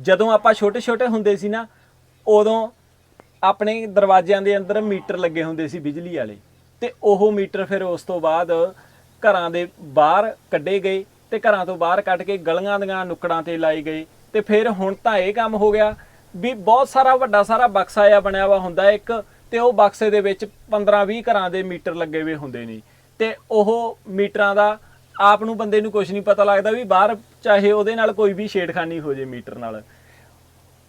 ਜਦੋਂ ਆਪਾਂ ਛੋਟੇ ਛੋਟੇ ਹੁੰਦੇ ਸੀ ਨਾ, ਉਦੋਂ ਆਪਣੇ ਦਰਵਾਜ਼ਿਆਂ ਦੇ ਅੰਦਰ ਮੀਟਰ ਲੱਗੇ ਹੁੰਦੇ ਸੀ ਬਿਜਲੀ ਵਾਲੇ। ਤੇ ਉਹ ਮੀਟਰ ਫਿਰ ਉਸ ਤੋਂ ਬਾਅਦ ਘਰਾਂ ਦੇ ਬਾਹਰ ਕੱਢੇ ਗਏ ਤੇ ਘਰਾਂ ਤੋਂ ਬਾਹਰ ਕੱਢ ਕੇ ਗਲੀਆਂ ਦੀਆਂ ਨੁੱਕੜਾਂ ਤੇ ਲਾਏ ਗਏ। ਤੇ ਫਿਰ ਹੁਣ ਤਾਂ ਇਹ ਕੰਮ ਹੋ ਗਿਆ ਵੀ ਬਹੁਤ ਸਾਰਾ ਵੱਡਾ ਸਾਰਾ ਬਕਸਾ ਆ ਬਣਿਆ ਵਾ ਹੁੰਦਾ ਇੱਕ, ਤੇ ਉਹ ਬਕਸੇ ਦੇ ਵਿੱਚ 15-20 ਘਰਾਂ ਦੇ ਮੀਟਰ ਲੱਗੇ ਹੋਏ ਹੁੰਦੇ ਨੇ। ਤੇ ਉਹ ਮੀਟਰਾਂ ਦਾ ਆਪ ਨੂੰ ਬੰਦੇ ਨੂੰ ਕੁਝ ਨਹੀਂ ਪਤਾ ਲੱਗਦਾ ਵੀ ਬਾਹਰ ਚਾਹੇ ਉਹਦੇ ਨਾਲ ਕੋਈ ਵੀ ਛੇੜਖਾਨੀ ਹੋ ਜੇ ਮੀਟਰ ਨਾਲ।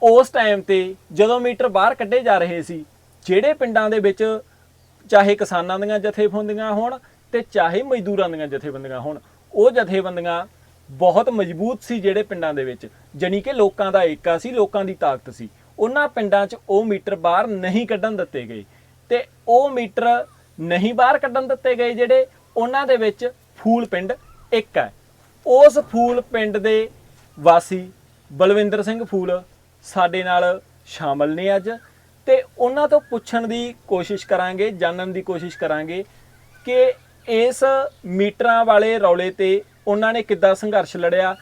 ਉਸ ਟਾਈਮ ਤੇ ਜਦੋਂ ਮੀਟਰ ਬਾਹਰ ਕੱਢੇ ਜਾ ਰਹੇ ਸੀ, ਜਿਹੜੇ ਪਿੰਡਾਂ ਦੇ ਵਿੱਚ ਚਾਹੇ ਕਿਸਾਨਾਂ ਦੀਆਂ ਜਥੇਬੰਦੀਆਂ ਹੋਣ ਤੇ ਚਾਹੇ ਮਜ਼ਦੂਰਾਂ ਦੀਆਂ ਜਥੇਬੰਦੀਆਂ ਹੋਣ, ਉਹ ਜਥੇਬੰਦੀਆਂ ਬਹੁਤ ਮਜ਼ਬੂਤ ਸੀ ਜਿਹੜੇ ਪਿੰਡਾਂ ਦੇ ਵਿੱਚ। ਜਾਣੀ ਕਿ ਲੋਕਾਂ ਦਾ ਏਕਾ ਸੀ, ਲੋਕਾਂ ਦੀ ਤਾਕਤ ਸੀ। ਉਹਨਾਂ ਪਿੰਡਾਂ 'ਚ ਉਹ ਮੀਟਰ ਬਾਹਰ ਨਹੀਂ ਕੱਢਣ ਦਿੱਤੇ ਗਏ। ਤੇ ਉਹ ਮੀਟਰ ਨਹੀਂ ਬਾਹਰ ਕੱਢਣ ਦਿੱਤੇ ਗਏ ਜਿਹੜੇ ਉਹਨਾਂ ਦੇ ਵਿੱਚ ਫੂਲ ਪਿੰਡ ਇੱਕ ਹੈ। ਉਸ ਫੂਲ ਪਿੰਡ ਦੇ ਵਾਸੀ ਬਲਵਿੰਦਰ ਸਿੰਘ ਫੂਲ ਸਾਡੇ ਨਾਲ ਸ਼ਾਮਲ ਨੇ ਅੱਜ ਤੇ ਉਹਨਾਂ ਤੋਂ ਪੁੱਛਣ ਦੀ ਕੋਸ਼ਿਸ਼ ਕਰਾਂਗੇ, ਜਾਣਨ ਦੀ ਕੋਸ਼ਿਸ਼ ਕਰਾਂਗੇ ਕਿ ਇਸ ਮੀਟਰਾਂ ਵਾਲੇ ਰੌਲੇ ਤੇ ਉਹਨਾਂ ਨੇ ਕਿੱਦਾਂ ਸੰਘਰਸ਼ ਲੜਿਆ,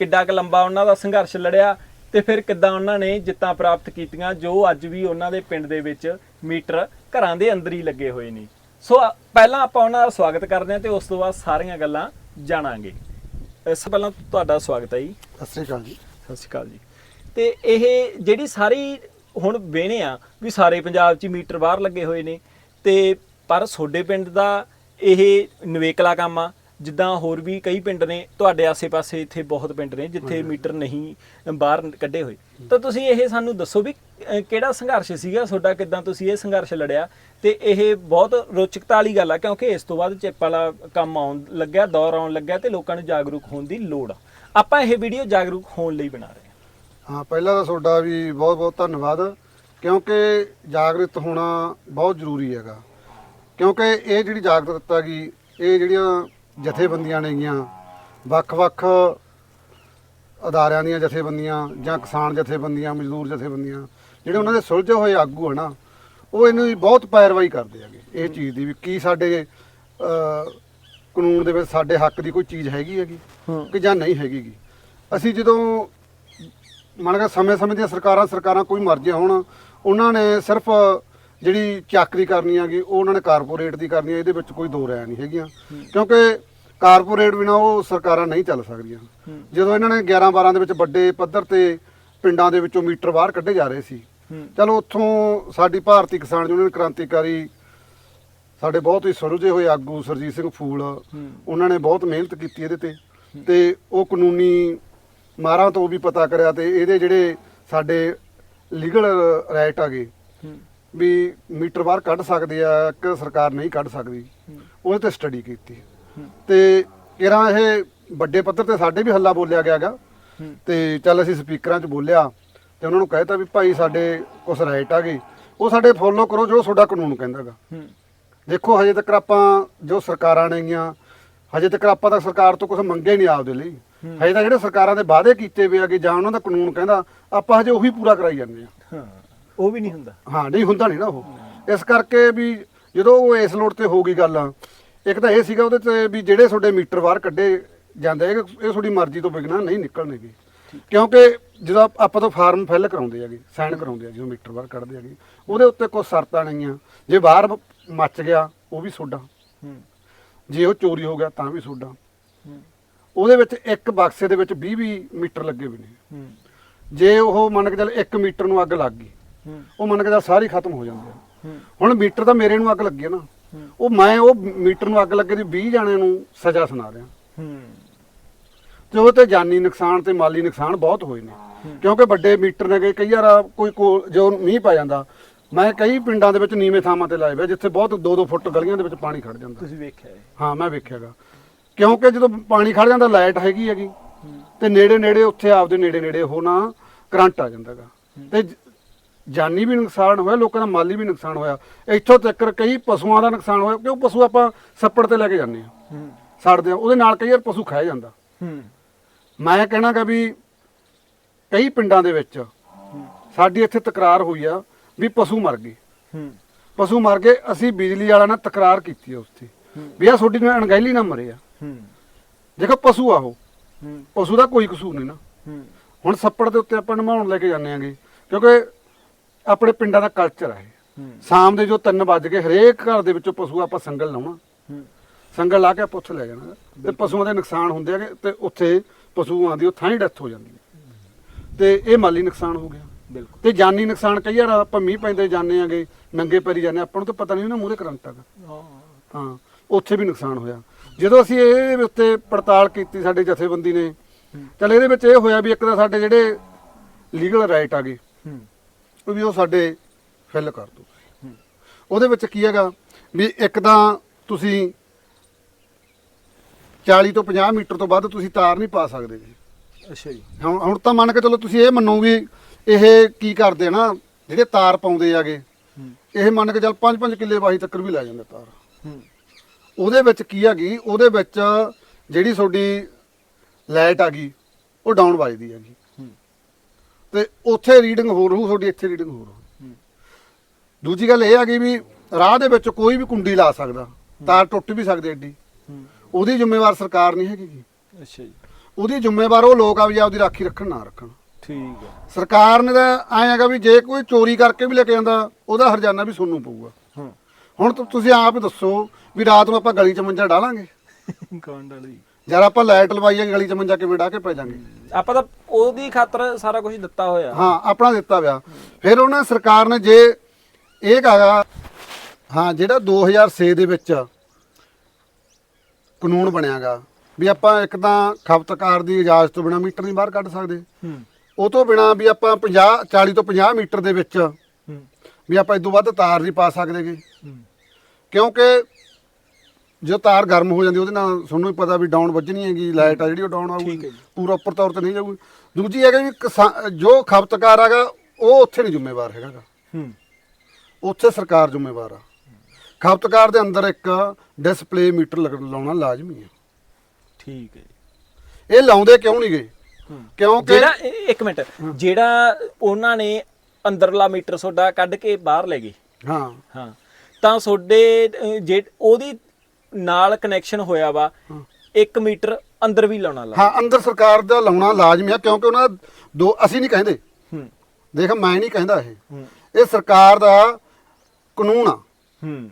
ਕਿੱਡਾ ਕੁ ਲੰਬਾ ਉਹਨਾਂ ਦਾ ਸੰਘਰਸ਼ ਲੜਿਆ ਤੇ ਫਿਰ ਕਿੱਦਾਂ ਉਹਨਾਂ ਨੇ ਜਿੱਤਾਂ ਪ੍ਰਾਪਤ ਕੀਤੀਆਂ ਜੋ ਅੱਜ ਵੀ ਉਹਨਾਂ ਦੇ ਪਿੰਡ ਦੇ ਵਿੱਚ ਮੀਟਰ ਘਰਾਂ ਦੇ ਅੰਦਰ ਹੀ ਲੱਗੇ ਹੋਏ ਨੇ। ਸੋ ਪਹਿਲਾਂ ਆਪਾਂ ਉਹਨਾਂ ਦਾ ਸਵਾਗਤ ਕਰਦੇ ਹਾਂ ਤੇ ਉਸ ਤੋਂ ਬਾਅਦ ਸਾਰੀਆਂ ਗੱਲਾਂ ਜਾਣਾਂਗੇ। ਇਸ ਤੋਂ ਪਹਿਲਾਂ ਤੁਹਾਡਾ ਸਵਾਗਤ ਹੈ ਜੀ। ਸਤਿ ਸ੍ਰੀ ਅਕਾਲ ਜੀ। ਸਤਿ ਸ਼੍ਰੀ ਅਕਾਲ ਜੀ। ਤੇ ਇਹ ਜਿਹੜੀ ਸਾਰੀ ਹੁਣ ਵੇਣੇ ਆ ਵੀ ਸਾਰੇ ਪੰਜਾਬ 'ਚ ਮੀਟਰ ਬਾਹਰ ਲੱਗੇ ਹੋਏ ਨੇ ਤੇ ਪਰ ਤੁਹਾਡੇ ਪਿੰਡ ਦਾ ਇਹ ਨਵੇਕਲਾ ਕੰਮ ਆ ਜਿੱਦਾਂ ਹੋਰ ਵੀ ਕਈ ਪਿੰਡ ਨੇ ਤੁਹਾਡੇ ਆਸੇ-ਪਾਸੇ ਇੱਥੇ ਬਹੁਤ ਪਿੰਡ ਨੇ ਜਿੱਥੇ ਮੀਟਰ ਨਹੀਂ ਬਾਹਰ ਕੱਢੇ ਹੋਏ। ਤਾਂ ਤੁਸੀਂ ਇਹ ਸਾਨੂੰ ਦੱਸੋ ਵੀ ਕਿਹੜਾ ਸੰਘਰਸ਼ ਸੀਗਾ? ਤੁਹਾਡਾ ਕਿਦਾਂ ਤੁਸੀਂ ਇਹ ਸੰਘਰਸ਼ ਲੜਿਆ? ਤੇ ਇਹ ਬਹੁਤ ਰੋਚਕਤਾ ਵਾਲੀ ਗੱਲ ਆ ਕਿਉਂਕਿ ਇਸ ਤੋਂ ਬਾਅਦ ਚਿੱਪ ਵਾਲਾ ਕੰਮ ਆਉਣ ਲੱਗਿਆ ਦੌਰ ਆਉਣ ਲੱਗਿਆ ਤੇ ਲੋਕਾਂ ਨੂੰ ਜਾਗਰੂਕ ਹੋਣ ਦੀ ਲੋੜ ਆ। ਆਪਾਂ ਇਹ ਵੀਡੀਓ ਜਾਗਰੂਕ ਹੋਣ ਲਈ ਬਣਾ ਰਹੇ ਹਾਂ। ਹਾਂ ਪਹਿਲਾਂ ਤਾਂ ਤੁਹਾਡਾ ਵੀ ਬਹੁਤ ਬਹੁਤ ਧੰਨਵਾਦ ਕਿਉਂਕਿ ਜਾਗਰੂਕ ਹੋਣਾ ਬਹੁਤ ਜ਼ਰੂਰੀ ਹੈਗਾ। ਕਿਉਂਕਿ ਇਹ ਜਿਹੜੀ ਜਾਗਰੂਕਤਾ ਹੈਗੀ ਇਹ ਜਿਹੜੀਆਂ ਜਥੇਬੰਦੀਆਂ ਨੇਗੀਆਂ। ਵੱਖ-ਵੱਖ ਅਦਾਰਿਆਂ ਦੀਆਂ ਜਥੇਬੰਦੀਆਂ ਜਾਂ ਕਿਸਾਨ ਜਥੇਬੰਦੀਆਂ ਮਜ਼ਦੂਰ ਜਥੇਬੰਦੀਆਂ ਜਿਹੜੇ ਉਹਨਾਂ ਦੇ ਸੁਲਝੇ ਹੋਏ ਆਗੂ ਹਨ ਉਹ ਇਹਨੂੰ ਵੀ ਬਹੁਤ ਪੈਰਵਾਈ ਕਰਦੇ ਹੈਗੇ ਇਹ ਚੀਜ਼ ਦੀ ਵੀ ਕੀ ਸਾਡੇ ਕਾਨੂੰਨ ਦੇ ਵਿੱਚ ਸਾਡੇ ਹੱਕ ਦੀ ਕੋਈ ਚੀਜ਼ ਹੈਗੀ ਹੈਗੀ ਕਿ ਜਾਂ ਨਹੀਂ ਹੈਗੀਗੀ ਅਸੀਂ ਜਦੋਂ ਮੰਨ ਕੇ ਸਮੇਂ-ਸਮੇਂ ਦੀਆਂ ਸਰਕਾਰਾਂ ਸਰਕਾਰਾਂ ਕੋਈ ਮਰਜ਼ੀਆਂ ਹੋਣ ਉਹਨਾਂ ਨੇ ਸਿਰਫ ਜਿਹੜੀ ਚਾਕਰੀ ਕਰਨੀ ਹੈਗੀ, ਉਹ ਉਹਨਾਂ ਨੇ ਕਾਰਪੋਰੇਟ ਦੀ ਕਰਨੀ ਹੈ, ਇਹਦੇ ਵਿੱਚ ਕੋਈ ਦੋ ਰਾਇ ਨਹੀਂ ਹੈਗੀਆਂ। ਕਿਉਂਕਿ ਕਾਰਪੋਰੇਟ ਬਿਨਾ ਉਹ ਸਰਕਾਰਾਂ ਨਹੀਂ ਚੱਲ ਸਕਦੀਆਂ। ਜਦੋਂ ਇਹਨਾਂ ਨੇ 11 12 ਦੇ ਵਿੱਚ ਵੱਡੇ ਪੱਧਰ ਤੇ ਪਿੰਡਾਂ ਦੇ ਵਿੱਚੋਂ ਮੀਟਰ ਬਾਹਰ ਕੱਢੇ ਜਾ ਰਹੇ ਸੀ, ਚਲੋ ਉੱਥੋਂ ਸਾਡੀ ਭਾਰਤੀ ਕਿਸਾਨ ਯੂਨੀਅਨ ਕ੍ਰਾਂਤੀਕਾਰੀ ਸਾਡੇ ਬਹੁਤ ਹੀ ਸੁਲਝੇ ਹੋਏ ਆਗੂ ਸਰਜੀਤ ਸਿੰਘ ਫੂਲ, ਉਹਨਾਂ ਨੇ ਬਹੁਤ ਮਿਹਨਤ ਕੀਤੀ ਇਹਦੇ ਤੇ। ਤੇ ਉਹ ਕਾਨੂੰਨੀ ਮਾਰਾਂ ਤੋਂ ਵੀ ਪਤਾ ਕਰਿਆ ਤੇ ਇਹਦੇ ਜਿਹੜੇ ਸਾਡੇ ਲੀਗਲ ਰਾਈਟ ਹੈਗੇ ਵੀ ਮੀਟਰ ਬਾਹਰ ਕੱਢ ਸਕਦੇ ਆ ਕਿ ਸਰਕਾਰ ਨਹੀਂ ਕੱਢ ਸਕਦੀ। ਉਹਦੇ ਤੇ ਸਟੱਡੀ ਕੀਤੀ। ਤੇ ਕਿਰਾਂ ਇਹ ਵੱਡੇ ਪੱਧਰ ਤੇ ਸਾਡੇ ਵੀ ਹੱਲਾ ਬੋਲਿਆ ਗਿਆਗਾ ਤੇ ਚੱਲ ਅਸੀਂ ਸਪੀਕਰਾਂ 'ਚ ਬੋਲਿਆ ਤੇ ਉਹਨਾਂ ਨੂੰ ਕਹਿਤਾ ਵੀ ਭਾਈ ਸਾਡੇ ਕੁਝ ਰਾਈਟ ਆਗੇ ਉਹ ਸਾਡੇ ਫੋਲੋ ਕਰੋ ਜੋ ਤੁਹਾਡਾ ਕਾਨੂੰਨ ਕਹਿੰਦਾਗਾ ਦੇਖੋ ਹਜੇ ਤੱਕ ਆਪਾਂ ਜੋ ਸਰਕਾਰਾਂ ਨੇਗੀਆਂ ਹਜੇ ਤੱਕ ਆਪਾਂ ਤਾਂ ਸਰਕਾਰ ਤੋਂ ਕੁਝ ਮੰਗਿਆ ਹੀ ਨਹੀਂ ਆਪਦੇ ਲਈ। ਹਜੇ ਤਾਂ ਜਿਹੜੇ ਸਰਕਾਰਾਂ ਦੇ ਵਾਅਦੇ ਕੀਤੇ ਹੋਏ ਆਗੇ ਜਾਂ ਉਹਨਾਂ ਦਾ ਕਾਨੂੰਨ ਕਹਿੰਦਾ ਆਪਾਂ ਹਜੇ ਉਹੀ ਪੂਰਾ ਕਰਾਈ ਜਾਂਦੇ ਆ ਹਾਂ। ਉਹ ਵੀ ਨਹੀਂ ਹੁੰਦਾ। ਹਾਂ ਨਹੀਂ ਹੁੰਦਾ ਨਹੀਂ ਨਾ ਉਹ। ਇਸ ਕਰਕੇ ਵੀ ਜਦੋਂ ਉਹ ਇਸ ਲੋੜ ਤੇ ਹੋ ਗਈ ਗੱਲ ਇੱਕ ਤਾਂ ਇਹ ਸੀਗਾ ਉਹਦੇ ਤੇ ਵੀ ਜਿਹੜੇ ਤੁਹਾਡੇ ਮੀਟਰ ਬਾਹਰ ਕੱਢੇ ਜਾਂਦੇ ਇਹ ਇਹ ਤੁਹਾਡੀ ਮਰਜ਼ੀ ਤੋਂ ਬਿਗਨਾ ਨਹੀਂ ਨਿਕਲਣਗੇ। ਕਿਉਂਕਿ ਜਦੋਂ ਆਪਾਂ ਤੋਂ ਫਾਰਮ ਫਿਲ ਕਰਾਉਂਦੇ ਹੈਗੇ ਸਾਈਨ ਕਰਾਉਂਦੇ ਆ ਜਦੋਂ ਮੀਟਰ ਬਾਹਰ ਕੱਢਦੇ ਹੈਗੇ ਉਹਦੇ ਉੱਤੇ ਕੁਝ ਸ਼ਰਤਾਂ ਨੇਗੀਆਂ। ਜੇ ਬਾਹਰ ਮੱਚ ਗਿਆ ਉਹ ਵੀ ਤੁਹਾਡਾ ਜੇ ਉਹ ਚੋਰੀ ਹੋ ਗਿਆ ਤਾਂ ਵੀ ਤੁਹਾਡਾ ਉਹਦੇ ਵਿੱਚ ਇੱਕ ਬਕਸੇ ਦੇ ਵਿੱਚ 20 20 ਮੀਟਰ ਲੱਗੇ ਹੋਏ ਨੇ। ਜੇ ਉਹ ਮੰਨ ਕੇ ਚੱਲ 1 ਮੀਟਰ ਨੂੰ ਅੱਗ ਲੱਗ ਗਈ ਉਹ ਮੰਨ ਕੇ ਚੱਲ ਸਾਰੀ ਖਤਮ ਹੋ ਜਾਂਦੇ ਆ। ਹੂੰ। ਹੁਣ ਮੀਟਰ ਤਾਂ ਮੇਰੇ ਨੂੰ ਅੱਗ ਲੱਗੀ ਹੈ ਨਾ। ਉਹ ਮੈਂ ਉਹ ਮੀਟਰ ਨੂੰ ਅੱਗ ਲੱਗੇ ਦੀ 20 ਜਾਣਿਆਂ ਨੂੰ ਸਜ਼ਾ ਸੁਣਾ ਰਿਹਾ। ਹੂੰ। ਤੇ ਉਹ ਤੇ ਜਾਨੀ ਨੁਕਸਾਨ ਤੇ ਮਾਲੀ ਨੁਕਸਾਨ ਬਹੁਤ ਹੋਏ ਨੇ। ਕਿਉਂਕਿ ਵੱਡੇ ਮੀਟਰ ਨੇ ਕਈ ਵਾਰ ਕੋਈ ਜੋ ਮੀਂਹ ਪੈ ਜਾਂਦਾ ਮੈਂ ਕਈ ਪਿੰਡਾਂ ਦੇ ਵਿੱਚ ਨੀਵੇਂ ਥਾਵਾਂ ਤੇ ਲਾਏ ਹੋਏ ਜਿੱਥੇ ਬਹੁਤ 2-2 ਫੁੱਟ ਗਲੀਆਂ ਦੇ ਵਿੱਚ ਪਾਣੀ ਖੜ ਜਾਂਦਾ। ਤੁਸੀਂ ਵੇਖਿਆ ਇਹ? ਹਾਂ ਮੈਂ ਵੇਖਿਆਗਾ। ਕਿਉਂਕਿ ਜਦੋਂ ਪਾਣੀ ਖੜ ਜਾਂਦਾ ਲਾਈਟ ਹੈਗੀ ਹੈਗੀ। ਤੇ ਨੇੜੇ ਨੇੜੇ ਉੱਥੇ ਆਪਦੇ ਨੇੜੇ ਨੇੜੇ ਉਹ ਨਾ ਕਰੰਟ ਆ ਜਾਂਦਾਗਾ। ਤੇ ਜਾਨੀ ਵੀ ਨੁਕਸਾਨ ਹੋਇਆ ਲੋਕਾਂ ਦਾ ਮਾਲੀ ਵੀ ਨੁਕਸਾਨ ਹੋਇਆ। ਇੱਥੋਂ ਤੱਕ ਕਈ ਪਸ਼ੂਆਂ ਦਾ ਨੁਕਸਾਨ ਹੋਇਆ ਕਿਉਂ ਪਸ਼ੂ ਆਪਾਂ ਸੱਪੜ ਤੇ ਲੈ ਕੇ ਜਾਂਦੇ ਆ ਹੂੰ। ਛੱਡਦੇ ਆ ਉਹਦੇ ਨਾਲ ਕਈ ਵਾਰ ਪਸ਼ੂ ਖਾਇਆ ਜਾਂਦਾ। ਹੂੰ। ਮੈਂ ਕਹਿਣਾਗਾ ਵੀ ਕਈ ਪਿੰਡਾਂ ਦੇ ਵਿੱਚ ਸਾਡੀ ਇੱਥੇ ਤਕਰਾਰ ਹੋਈ ਆ ਵੀ ਪਸ਼ੂ ਮਰ ਗਏ। ਹੂੰ। ਪਸ਼ੂ ਮਰ ਗਏ ਅਸੀਂ ਬਿਜਲੀ ਵਾਲਾ ਨਾਲ ਤਕਰਾਰ ਕੀਤੀ ਆ ਉੱਥੇ। ਵੀ ਆ ਤੁਹਾਡੀ ਨਾਲ ਅਣਗਹਿਲੀ ਨਾ ਮਰੇ ਆ। ਹੂੰ। ਦੇਖੋ ਪਸ਼ੂ ਆ ਉਹ। ਪਸ਼ੂ ਦਾ ਕੋਈ ਕਸੂਰ ਨਹੀਂ ਨਾ। ਹੂੰ। ਹੁਣ ਸੱਪੜ ਦੇ ਉੱਤੇ ਆਪਾਂ ਨਮਾਉਣ ਲੈ ਕੇ ਜਾਂਦੇ ਆਂਗੇ ਕਿਉਂਕਿ ਆਪਣੇ ਪਿੰਡਾਂ ਦਾ ਕਲਚਰ ਹੈ। ਸ਼ਾਮ ਦੇ ਜੋ 3 ਵੱਜ ਕੇ ਹਰੇਕ ਘਰ ਦੇ ਵਿੱਚੋਂ ਪਸ਼ੂ ਆਪਾਂ ਸੰਗਲ ਲਾਉਣਾ। ਸੰਗਲ ਲਾ ਕੇ ਆਪਾਂ ਉੱਥੇ ਲੈ ਜਾਣਾ। ਤੇ ਪਸ਼ੂਆਂ ਦੇ ਨੁਕਸਾਨ ਹੁੰਦੇ ਆ ਤੇ ਉੱਥੇ ਪਸ਼ੂਆਂ ਦੀ ਉਹ ਥਾਂ ਹੀ ਡੈਥ ਹੋ ਜਾਂਦੀ ਹੈ। ਤੇ ਇਹ ਮਾਲੀ ਨੁਕਸਾਨ ਹੋ ਗਿਆ। ਬਿਲਕੁਲ। ਤੇ ਜਾਨੀ ਨੁਕਸਾਨ ਕਈ ਵਾਰ ਆਪਾਂ ਮੀਂਹ ਪੈਂਦੇ ਜਾਂਦੇ ਆਂਗੇ ਨੰਗੇ ਪੈਰੀ ਜਾਂਦੇ ਆਪਾਂ ਨੂੰ ਤਾਂ ਪਤਾ ਨਹੀਂ ਨਾ ਮੂਹਰੇ ਕਰੰਟ ਹੈਗਾ। ਹਾਂ। ਉੱਥੇ ਵੀ ਨੁਕਸਾਨ ਹੋਇਆ। ਜਦੋਂ ਅਸੀਂ ਇਹ ਉੱਤੇ ਪੜਤਾਲ ਕੀਤੀ ਸਾਡੇ ਜਥੇਬੰਦੀ ਨੇ ਚਲ ਇਹਦੇ ਵਿੱਚ ਇਹ ਹੋਇਆ ਵੀ ਇੱਕ ਤਾਂ ਸਾਡੇ ਜਿਹੜੇ ਲੀਗਲ ਰਾਈਟ ਆ ਗਏ। ਵੀ ਉਹ ਸਾਡੇ ਫਿਲ ਕਰ ਦੋ। ਉਹਦੇ ਵਿੱਚ ਕੀ ਹੈਗਾ ਵੀ ਇੱਕ ਤਾਂ ਤੁਸੀਂ 40 ਤੋਂ 50 ਮੀਟਰ ਤੋਂ ਵੱਧ ਤੁਸੀਂ ਤਾਰ ਨਹੀਂ ਪਾ ਸਕਦੇ ਜੀ। ਅੱਛਾ ਜੀ। ਹੁਣ ਹੁਣ ਤਾਂ ਮੰਨ ਕੇ ਚਲੋ ਤੁਸੀਂ ਇਹ ਮੰਨੋ ਵੀ ਇਹ ਕੀ ਕਰਦੇ ਆ ਨਾ ਜਿਹੜੇ ਤਾਰ ਪਾਉਂਦੇ ਆਗੇ ਇਹ ਮੰਨ ਕੇ ਚੱਲ 5-5 ਕਿੱਲੇ ਵਾਹੀ ਤੱਕ ਵੀ ਲੈ ਜਾਂਦੇ ਤਾਰ। ਉਹਦੇ ਵਿੱਚ ਕੀ ਹੈਗੀ ਉਹਦੇ ਵਿੱਚ ਜਿਹੜੀ ਤੁਹਾਡੀ ਲਾਈਟ ਆ ਗਈ ਉਹ ਡਾਊਨ ਵੱਜਦੀ ਹੈਗੀ। ਤੇ ਉੱਥੇ ਰੀਡਿੰਗ ਹੋਰ ਹੋਊ ਤੁਹਾਡੀ ਇੱਥੇ ਰੀਡਿੰਗ ਹੋਰ ਹੋਊ। ਦੂਜੀ ਗੱਲ ਇਹ ਆ ਗਈ ਵੀ ਰਾਹ ਦੇ ਵਿੱਚ ਕੋਈ ਵੀ ਕੁੰਡੀ ਲਾ ਸਕਦਾ ਤਾਰ ਟੁੱਟ ਵੀ ਸਕਦੀ ਐਡੀ। ਉਹਦੀ ਜ਼ਿੰਮੇਵਾਰ ਸਰਕਾਰ ਨਹੀਂ ਹੈਗੀ। ਅੱਛਾ ਜੀ। ਉਹਦੀ ਜ਼ਿੰਮੇਵਾਰ ਉਹ ਲੋਕ ਆ ਵੀ ਆਪਦੀ ਰਾਖੀ ਰੱਖਣ ਨਾ ਰੱਖਣ। ਠੀਕ ਹੈ ਸਰਕਾਰ ਨੇ ਤਾਂ ਐਂ ਹੈਗਾ ਵੀ ਜੇ ਕੋਈ ਚੋਰੀ ਕਰਕੇ ਵੀ ਲੈ ਕੇ ਜਾਂਦਾ ਉਹਦਾ ਹਰਜਾਨਾ ਵੀ ਸੁਣਨੂੰ ਪਊਗਾ। ਹੂੰ। ਹੁਣ ਤੁਸੀਂ ਆਪ ਦੱਸੋ ਵੀ ਰਾਤ ਨੂੰ ਆਪਾਂ ਗਲੀ 'ਚ ਮੰਜਾ ਡਾਲਾਂਗੇ। ਕੌਣ ਡਾਲੀ ਜਦ ਆਪਾਂ ਲਾਈਟ ਲਵਾਈਏ ਗਲੀ 'ਚ ਮੰਜਾ ਕਿਵੇਂ ਡਾ ਕੇ ਪੈ ਜਾਾਂਗੇ? ਆਪਾਂ ਤਾਂ ਉਹਦੀ ਖਾਤਰ ਸਾਰਾ ਕੁਝ ਦਿੱਤਾ ਹੋਇਆ। ਹਾਂ ਆਪਣਾ ਦਿੱਤਾ ਵਿਆ। ਫਿਰ ਉਹਨਾਂ ਸਰਕਾਰ ਨੇ ਜੇ ਇਹ ਕਹਾਗਾ ਹਾਂ ਜਿਹੜਾ 2006 ਦੇ ਵਿੱਚ ਕਾਨੂੰਨ ਬਣਿਆਗਾ ਵੀ ਆਪਾਂ ਇੱਕ ਤਾਂ ਖਪਤਕਾਰ ਦੀ ਇਜਾਜ਼ਤ ਤੋਂ ਬਿਨਾ ਮੀਟਰ ਨਹੀਂ ਬਾਹਰ ਕੱਢ ਸਕਦੇ। ਉਹ ਤੋਂ ਬਿਨਾ ਵੀ ਆਪਾਂ 50 40 ਤੋਂ 50 ਮੀਟਰ ਦੇ ਵਿੱਚ ਵੀ ਆਪਾਂ ਇਦੋਂ ਵੱਧ ਤਾਰ ਨਹੀਂ ਪਾ ਸਕਦੇਗੇ ਕਿਉਂਕਿ ਜੋ ਤਾਰ ਗਰਮ ਹੋ ਜਾਂਦੀ ਉਹਦੇ ਨਾਲ ਤੁਹਾਨੂੰ ਵੀ ਪਤਾ ਵੀ ਡਾਊਨ ਵੱਜਣੀ ਹੈਗੀ ਲਾਈਟ ਆ ਜਿਹੜੀ ਉਹ ਡਾਊਨ ਆਊਗੀ। ਪੂਰਾ ਉੱਪਰ ਤੌਰ ਤੇ ਨਹੀਂ ਜਾਊਗੀ। ਦੂਜੀ ਹੈਗਾ ਵੀ ਕਿਸਾ- ਜੋ ਖਪਤਕਾਰ ਹੈਗਾ ਉਹ ਉੱਥੇ ਨਹੀਂ ਜ਼ਿੰਮੇਵਾਰ ਹੈਗਾ ਗਾ। ਹੂੰ। ਉੱਥੇ ਸਰਕਾਰ ਜ਼ਿੰਮੇਵਾਰ ਆ। ਖਪਤਕਾਰ ਦੇ ਅੰਦਰ ਇੱਕ ਡਿਸਪਲੇ ਮੀਟਰ ਲਗ- ਲਾਉਣਾ ਲਾਜ਼ਮੀ ਹੈ ਠੀਕ ਹੈ ਜੀ। ਇਹ ਲਾਉਂਦੇ ਕਿਉਂ ਨਹੀਂ ਗਏ? ਹੂੰ। ਕਿਉਂਕਿ ਜਿਹੜਾ ਇਹ- ਇੱਕ ਮਿੰਟ ਜਿਹੜਾ ਉਹਨਾਂ ਨੇ ਅੰਦਰਲਾ ਮੀਟਰ ਸੋਡਾ ਕੱਢ ਕੇ ਬਾਹਰ ਲੈ ਗਏ। ਹਾਂ। ਹਾਂ। ਤਾਂ ਤੁਹਾਡੇ ਅਹ, ਜੇ ਉਹਦੀ ਨਾਲ ਕਨੈਕਸ਼ਨ ਹੋਇਆ ਵਾ 1 ਮੀਟਰ ਅੰਦਰ ਵੀ ਲਾਉਣਾ ਲਾ। ਹਾਂ ਅੰਦਰ ਸਰਕਾਰ ਦਾ ਲਾਉਣਾ ਲਾਜ਼ਮੀ ਆ ਕਿਉਂਕਿ ਉਹਨਾਂ ਦਾ ਦੋ ਅਸੀਂ ਨਹੀਂ ਕਹਿੰਦੇ। ਹੂੰ। ਦੇਖ ਮੈਂ ਨਹੀਂ ਕਹਿੰਦਾ ਇਹ। ਇਹ ਸਰਕਾਰ ਦਾ ਕਾਨੂੰਨ ਆ। ਹੂੰ।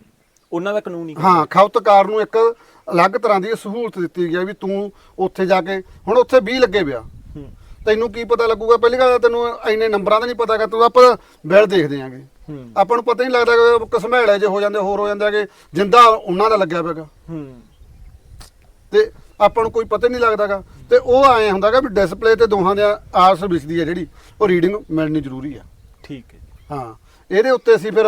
ਉਹਨਾਂ ਦਾ ਕਾਨੂੰਨ ਹੀ ਹਾਂ ਖਪਤਕਾਰ ਨੂੰ ਇੱਕ ਅਲੱਗ ਤਰ੍ਹਾਂ ਦੀ ਸਹੂਲਤ ਦਿੱਤੀ ਗਈ ਹੈ ਵੀ ਤੂੰ ਉੱਥੇ ਜਾ ਕੇ ਹੁਣ ਉੱਥੇ 20 ਲੱਗੇ ਪਿਆ। ਤੈਨੂੰ ਕੀ ਪਤਾ ਲੱਗੂਗਾ? ਪਹਿਲੀ ਗੱਲ ਤਾਂ ਤੈਨੂੰ ਇੰਨੇ ਨੰਬਰਾਂ ਦਾ ਨਹੀਂ ਪਤਾਗਾ ਤੂੰ ਆਪਾਂ ਬਿੱਲ ਦੇਖਦੇ ਆਂਗੇ ਆਪਾਂ ਨੂੰ ਪਤਾ ਹੀ ਨਹੀਂ ਲੱਗਦਾ ਕਿ ਜੇ ਹੋ ਜਾਂਦੇ ਹੋਰ ਹੋ ਜਾਂਦੇ ਆਗੇ ਜਿੰਦਾ ਉਹਨਾਂ ਦਾ ਲੱਗਿਆ ਪਿਆਗਾ ਹੂੰ। ਤੇ ਆਪਾਂ ਨੂੰ ਕੋਈ ਪਤਾ ਨਹੀਂ ਲੱਗਦਾਗਾ। ਤੇ ਉਹ ਐ ਹੁੰਦਾਗਾ ਵੀ ਡਿਸਪਲੇ ਤੇ ਦੋਹਾਂ ਦੇ ਆਪਸ ਵਿਚਦੀ ਹੈ ਜਿਹੜੀ ਉਹ ਰੀਡਿੰਗ ਮਿਲਣੀ ਜ਼ਰੂਰੀ ਆ। ਠੀਕ ਹੈ ਹਾਂ। ਇਹਦੇ ਉੱਤੇ ਅਸੀਂ ਫਿਰ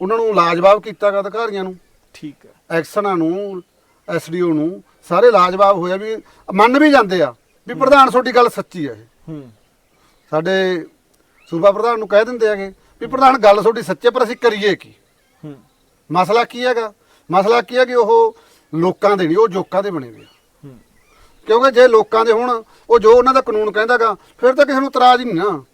ਉਹਨਾਂ ਨੂੰ ਲਾਜਵਾਬ ਕੀਤਾਗਾ ਅਧਿਕਾਰੀਆਂ ਨੂੰ। ਠੀਕ ਹੈ। ਐਕਸ਼ਨਾਂ ਨੂੰ ਐਸਡੀਓ ਨੂੰ ਸਾਰੇ ਲਾਜਵਾਬ ਹੋਇਆ ਵੀ ਮੰਨ ਵੀ ਜਾਂਦੇ ਆ ਵੀ ਪ੍ਰਧਾਨ ਤੁਹਾਡੀ ਗੱਲ ਸੱਚੀ ਆ ਇਹ। ਹੂੰ। ਸਾਡੇ ਸੂਬਾ ਪ੍ਰਧਾਨ ਨੂੰ ਕਹਿ ਦਿੰਦੇ ਆਗੇ ਵੀ ਪ੍ਰਧਾਨ ਗੱਲ ਤੁਹਾਡੀ ਸੱਚੀ ਪਰ ਅਸੀਂ ਕਰੀਏ ਕੀ? ਹੂੰ। ਮਸਲਾ ਕੀ ਹੈਗਾ? ਮਸਲਾ ਕੀ ਹੈ ਕਿ ਉਹ ਲੋਕਾਂ ਦੇ ਨਹੀਂ ਉਹ ਜੋਕਾਂ ਦੇ ਬਣੇ ਹੋਏ ਆ। ਹੂੰ। ਕਿਉਂਕਿ ਜੇ ਲੋਕਾਂ ਦੇ ਹੁਣ ਉਹ ਜੋ ਉਹਨਾਂ ਦਾ ਕਾਨੂੰਨ ਕਹਿੰਦਾਗਾ ਫਿਰ ਤਾਂ ਕਿਸੇ ਨੂੰ ਇਤਰਾਜ਼ ਹੀ ਨਹੀਂ ਨਾ।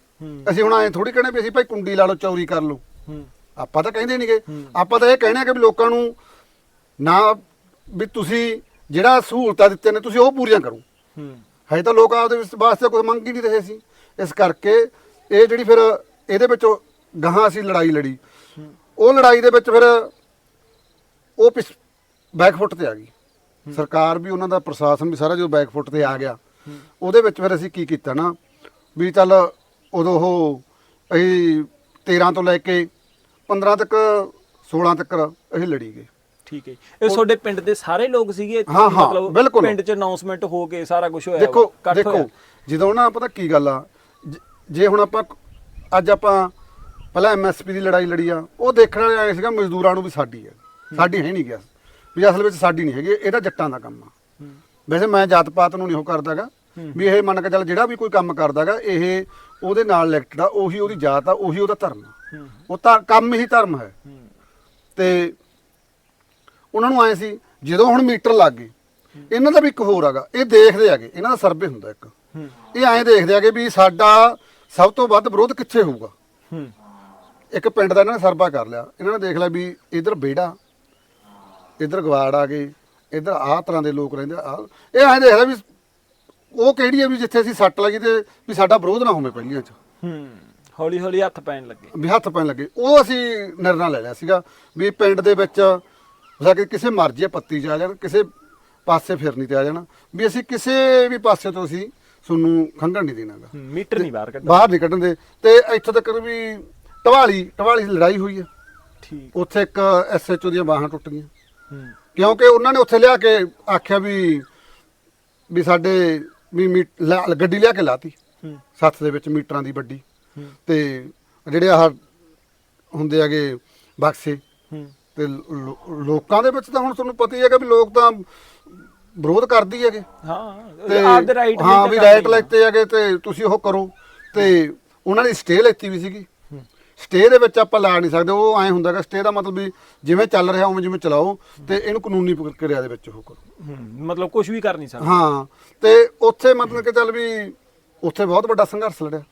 ਅਸੀਂ ਹੁਣ ਐ ਥੋੜੀ ਕਹਿੰਦੇ ਵੀ ਅਸੀਂ ਭਾਈ ਕੁੰਡੀ ਲਾ ਲਓ ਚੌਰੀ ਕਰ ਲਓ। ਹੂੰ। ਆਪਾਂ ਤਾਂ ਕਹਿੰਦੇ ਨਹੀਂਗੇ। ਆਪਾਂ ਤਾਂ ਇਹ ਕਹਿੰਦੇ ਆ ਕਿ ਵੀ ਲੋਕਾਂ ਨੂੰ ਨਾ ਵੀ ਤੁਸੀਂ ਜਿਹੜਾ ਸਹੂਲਤਾਂ ਦਿੱਤੀਆਂ ਨੇ ਤੁਸੀਂ ਉਹ ਪੂਰੀਆਂ ਕਰੋ। ਹੂੰ। ਹਜੇ ਤਾਂ ਲੋਕ ਆਪਦੇ ਵਿੱਚ ਵਾਸਤੇ ਕੋਈ ਮੰਗ ਹੀ ਨਹੀਂ ਰਹੇ ਸੀ। ਇਸ ਕਰਕੇ ਇਹ ਜਿਹੜੀ ਫਿਰ ਇਹਦੇ ਵਿੱਚੋਂ ਗਾਹਾਂ ਅਸੀਂ ਲੜਾਈ ਲੜੀ ਉਹ ਲੜਾਈ ਦੇ ਵਿੱਚ ਫਿਰ ਉਹ ਪਿਸ ਬੈਕਫੁੱਟ ਤੇ ਆ ਗਈ ਸਰਕਾਰ ਵੀ ਉਹਨਾਂ ਦਾ ਪ੍ਰਸ਼ਾਸਨ ਵੀ ਸਾਰਾ ਜਦੋਂ ਬੈਕਫੁੱਟ ਤੇ ਆ ਗਿਆ ਉਹਦੇ ਵਿੱਚ ਫਿਰ ਅਸੀਂ ਕੀ ਕੀਤਾ ਨਾ ਵੀ ਚੱਲ ਉਦੋਂ ਉਹ ਅਸੀਂ 13 ਤੋਂ ਲੈ ਕੇ 15 ਤੱਕ 16 ਤੱਕ ਅਸੀਂ ਲੜੀ ਗਏ ਠੀਕ ਹੈ ਜੀ। ਇਹ ਤੁਹਾਡੇ ਪਿੰਡ ਦੇ ਸਾਰੇ ਲੋਕ ਸੀਗੇ ਬਿਲਕੁਲ। ਪਿੰਡ 'ਚ ਅਨਾਉਂਸਮੈਂਟ ਹੋ ਕੇ ਸਾਰਾ ਕੁਝ ਹੋਇਆ ਦੇਖੋ ਦੇਖੋ। ਜਦੋਂ ਨਾ ਪਤਾ ਕੀ ਗੱਲ ਆ ਜ- ਜੇ ਹੁਣ ਆਪਾਂ ਅੱਜ ਆਪਾਂ ਪਹਿਲਾਂ ਐਮਐਸਪੀ ਦੀ ਲੜਾਈ ਲੜੀ ਆ, ਉਹ ਦੇਖਣ ਵਾਲੇ ਆਏ ਸੀਗਾ, ਮਜ਼ਦੂਰਾਂ ਨੂੰ ਵੀ ਸਾਡੀ ਹੈ ਸਾਡੀ ਹੈ ਨਹੀਂ ਗਿਆ ਵੀ ਅਸਲ ਵਿੱਚ ਸਾਡੀ ਨਹੀਂ ਹੈਗੀ, ਇਹ ਜੱਟਾਂ ਦਾ ਕੰਮ ਆ। ਵੈਸੇ ਮੈਂ ਜਾਤ ਪਾਤ ਨੂੰ ਨਹੀਂ ਉਹ ਕਰਦਾਗਾ, ਵੀ ਇਹ ਮੰਨ ਕੇ ਚੱਲ ਜਿਹੜਾ ਵੀ ਕੋਈ ਕੰਮ ਕਰਦਾਗਾ, ਇਹ ਉਹਦੇ ਨਾਲ ਰਿਲੇਟਡ ਆ, ਉਹੀ ਉਹਦੀ ਜਾਤ ਆ, ਉਹੀ ਉਹਦਾ ਧਰਮ ਆ। ਉਹ ਤਾਂ ਕੰਮ ਹੀ ਧਰਮ ਹੈ। ਤੇ ਉਹਨਾਂ ਨੂੰ ਆਏ ਸੀ, ਜਦੋਂ ਹੁਣ ਮੀਟਰ ਲੱਗ ਗਏ, ਇਹਨਾਂ ਦਾ ਵੀ ਇੱਕ ਹੋਰ ਹੈਗਾ ਇਹ ਦੇਖਦੇ ਆਗੇ ਇਹਨਾਂ ਦਾ ਸਰਵੇ ਹੁੰਦਾ ਇੱਕ। ਇਹ ਐਂ ਦੇਖਦੇ ਆਗੇ ਵੀ ਸਾਡਾ ਸਭ ਤੋਂ ਵੱਧ ਵਿਰੋਧ ਕਿੱਥੇ ਹੋਊਗਾ? ਇੱਕ ਪਿੰਡ ਦਾ ਇਹਨਾਂ ਨੇ ਸਰਵਾ ਕਰ ਲਿਆ। ਇਹਨਾਂ ਨੇ ਦੇਖ ਲਿਆ ਵੀ ਇਧਰ ਬੇੜਾ ਇਧਰ ਗਵਾੜ ਆ ਗਏ ਇਧਰ ਆਹ ਤਰ੍ਹਾਂ ਦੇ ਲੋਕ ਰਹਿੰਦੇ ਆ ਇਹ ਐਂ ਦੇਖ ਲਿਆ ਵੀ ਉਹ ਕਿਹੜੀ ਹੈ ਵੀ ਜਿੱਥੇ ਅਸੀਂ ਸੱਟ ਲੱਗੀ ਤੇ ਵੀ ਸਾਡਾ ਵਿਰੋਧ ਨਾ ਹੋਵੇ ਪਹਿਲੀਆਂ 'ਚ। ਹੂੰ ਹੌਲੀ ਹੌਲੀ ਹੱਥ ਪੈਣ ਲੱਗੇ। ਵੀ ਹੱਥ ਪੈਣ ਲੱਗੇ। ਉਹ ਅਸੀਂ ਨਿਰਣਾ ਲੈ ਲਿਆ ਸੀਗਾ ਵੀ ਪਿੰਡ ਦੇ ਵਿੱਚ ਜਾ ਕੇ ਕਿਸੇ ਮਰਜ਼ੀ ਪੱਤੀ 'ਚ ਆ ਜਾਣ ਕਿਸੇ ਪਾਸੇ ਫਿਰਨੀ ਤੇ ਆ ਜਾਣਾ ਵੀ ਅਸੀਂ ਕਿਸੇ ਵੀ ਪਾਸੇ ਤੋਂ ਅਸੀਂ ਤੁਹਾਨੂੰ ਖੰਘਣ ਨਹੀਂ ਦੇਣਾਗਾ। ਮੀਟਰ ਨਹੀਂ ਬਾਹਰ ਕੱਢ ਬਾਹਰ ਨਹੀਂ ਕੱਢਣ ਦੇ ਤੇ ਇੱਥੋਂ ਤੱਕ ਵੀ ਢਵਾਲੀ ਢਵਾਲੀ ਲੜਾਈ ਹੋਈ ਹੈ ਠੀਕ। ਉੱਥੇ ਇੱਕ ਐਸਐਚਓ ਦੀਆਂ ਬਾਹਾਂ ਟੁੱਟ ਗਈਆਂ ਹੂੰ। ਕਿਉਂਕਿ ਉਹਨਾਂ ਨੇ ਉੱਥੇ ਲਿਆ ਕੇ ਆਖਿਆ ਵੀ ਵੀ ਸਾਡੇ ਵੀ ਮੀ- ਲਾ- ਗੱਡੀ ਲਿਆ ਕੇ ਲਾਤੀ। ਹੂੰ। ਸੱਤ ਦੇ ਵਿੱਚ ਮੀਟਰਾਂ ਦੀ ਵੱਡੀ। ਹੂੰ। ਤੇ ਜਿਹੜੇ ਆਹ ਹੁੰਦੇ ਹੈਗੇ ਬਕਸੇ ਹੂੰ। ਤੇ ਲੋ- ਲੋਕਾਂ ਦੇ ਵਿੱਚ ਤਾਂ ਹੁਣ ਤੁਹਾਨੂੰ ਪਤਾ ਹੀ ਹੈਗਾ ਵੀ ਲੋਕ ਤਾਂ ਵਿਰੋਧ ਕਰਦੇ ਹੀ ਹੈਗੇ। ਹਾਂ ਤੇ ਆਪ ਦੇ ਰਾਈਟ ਹਾਂ ਵੀ ਰਾਈਟ ਲੈਤੇ ਹੈਗੇ ਤੇ ਤੁਸੀਂ ਉਹ ਕਰੋ। ਤੇ ਉਹਨਾਂ ਦੀ ਸਟੇ ਲੈਤੀ ਵੀ ਸੀਗੀ। ਸਟੇ ਦੇ ਵਿੱਚ ਆਪਾਂ ਲਾ ਨਹੀਂ ਸਕਦੇ ਉਹ ਐ ਹੁੰਦਾ ਹੈਗਾ ਸਟੇ ਦਾ ਮਤਲਬ ਵੀ ਜਿਵੇਂ ਚੱਲ ਰਿਹਾ ਉਵੇਂ ਜਿਵੇਂ ਚਲਾਓ ਤੇ ਇਹਨੂੰ ਕਾਨੂੰਨੀ ਪ੍ਰਕਿਰਿਆ ਦੇ ਵਿੱਚ ਉਹ ਕਰੋ। ਮਤਲਬ ਕੁਝ ਵੀ ਕਰ ਨਹੀਂ ਸਕਦਾ। ਹਾਂ ਤੇ ਉੱਥੇ ਮਤਲਬ ਕਿ ਚੱਲ ਵੀ ਉੱਥੇ ਬਹੁਤ ਵੱਡਾ ਸੰਘਰਸ਼ ਲੜਿਆ।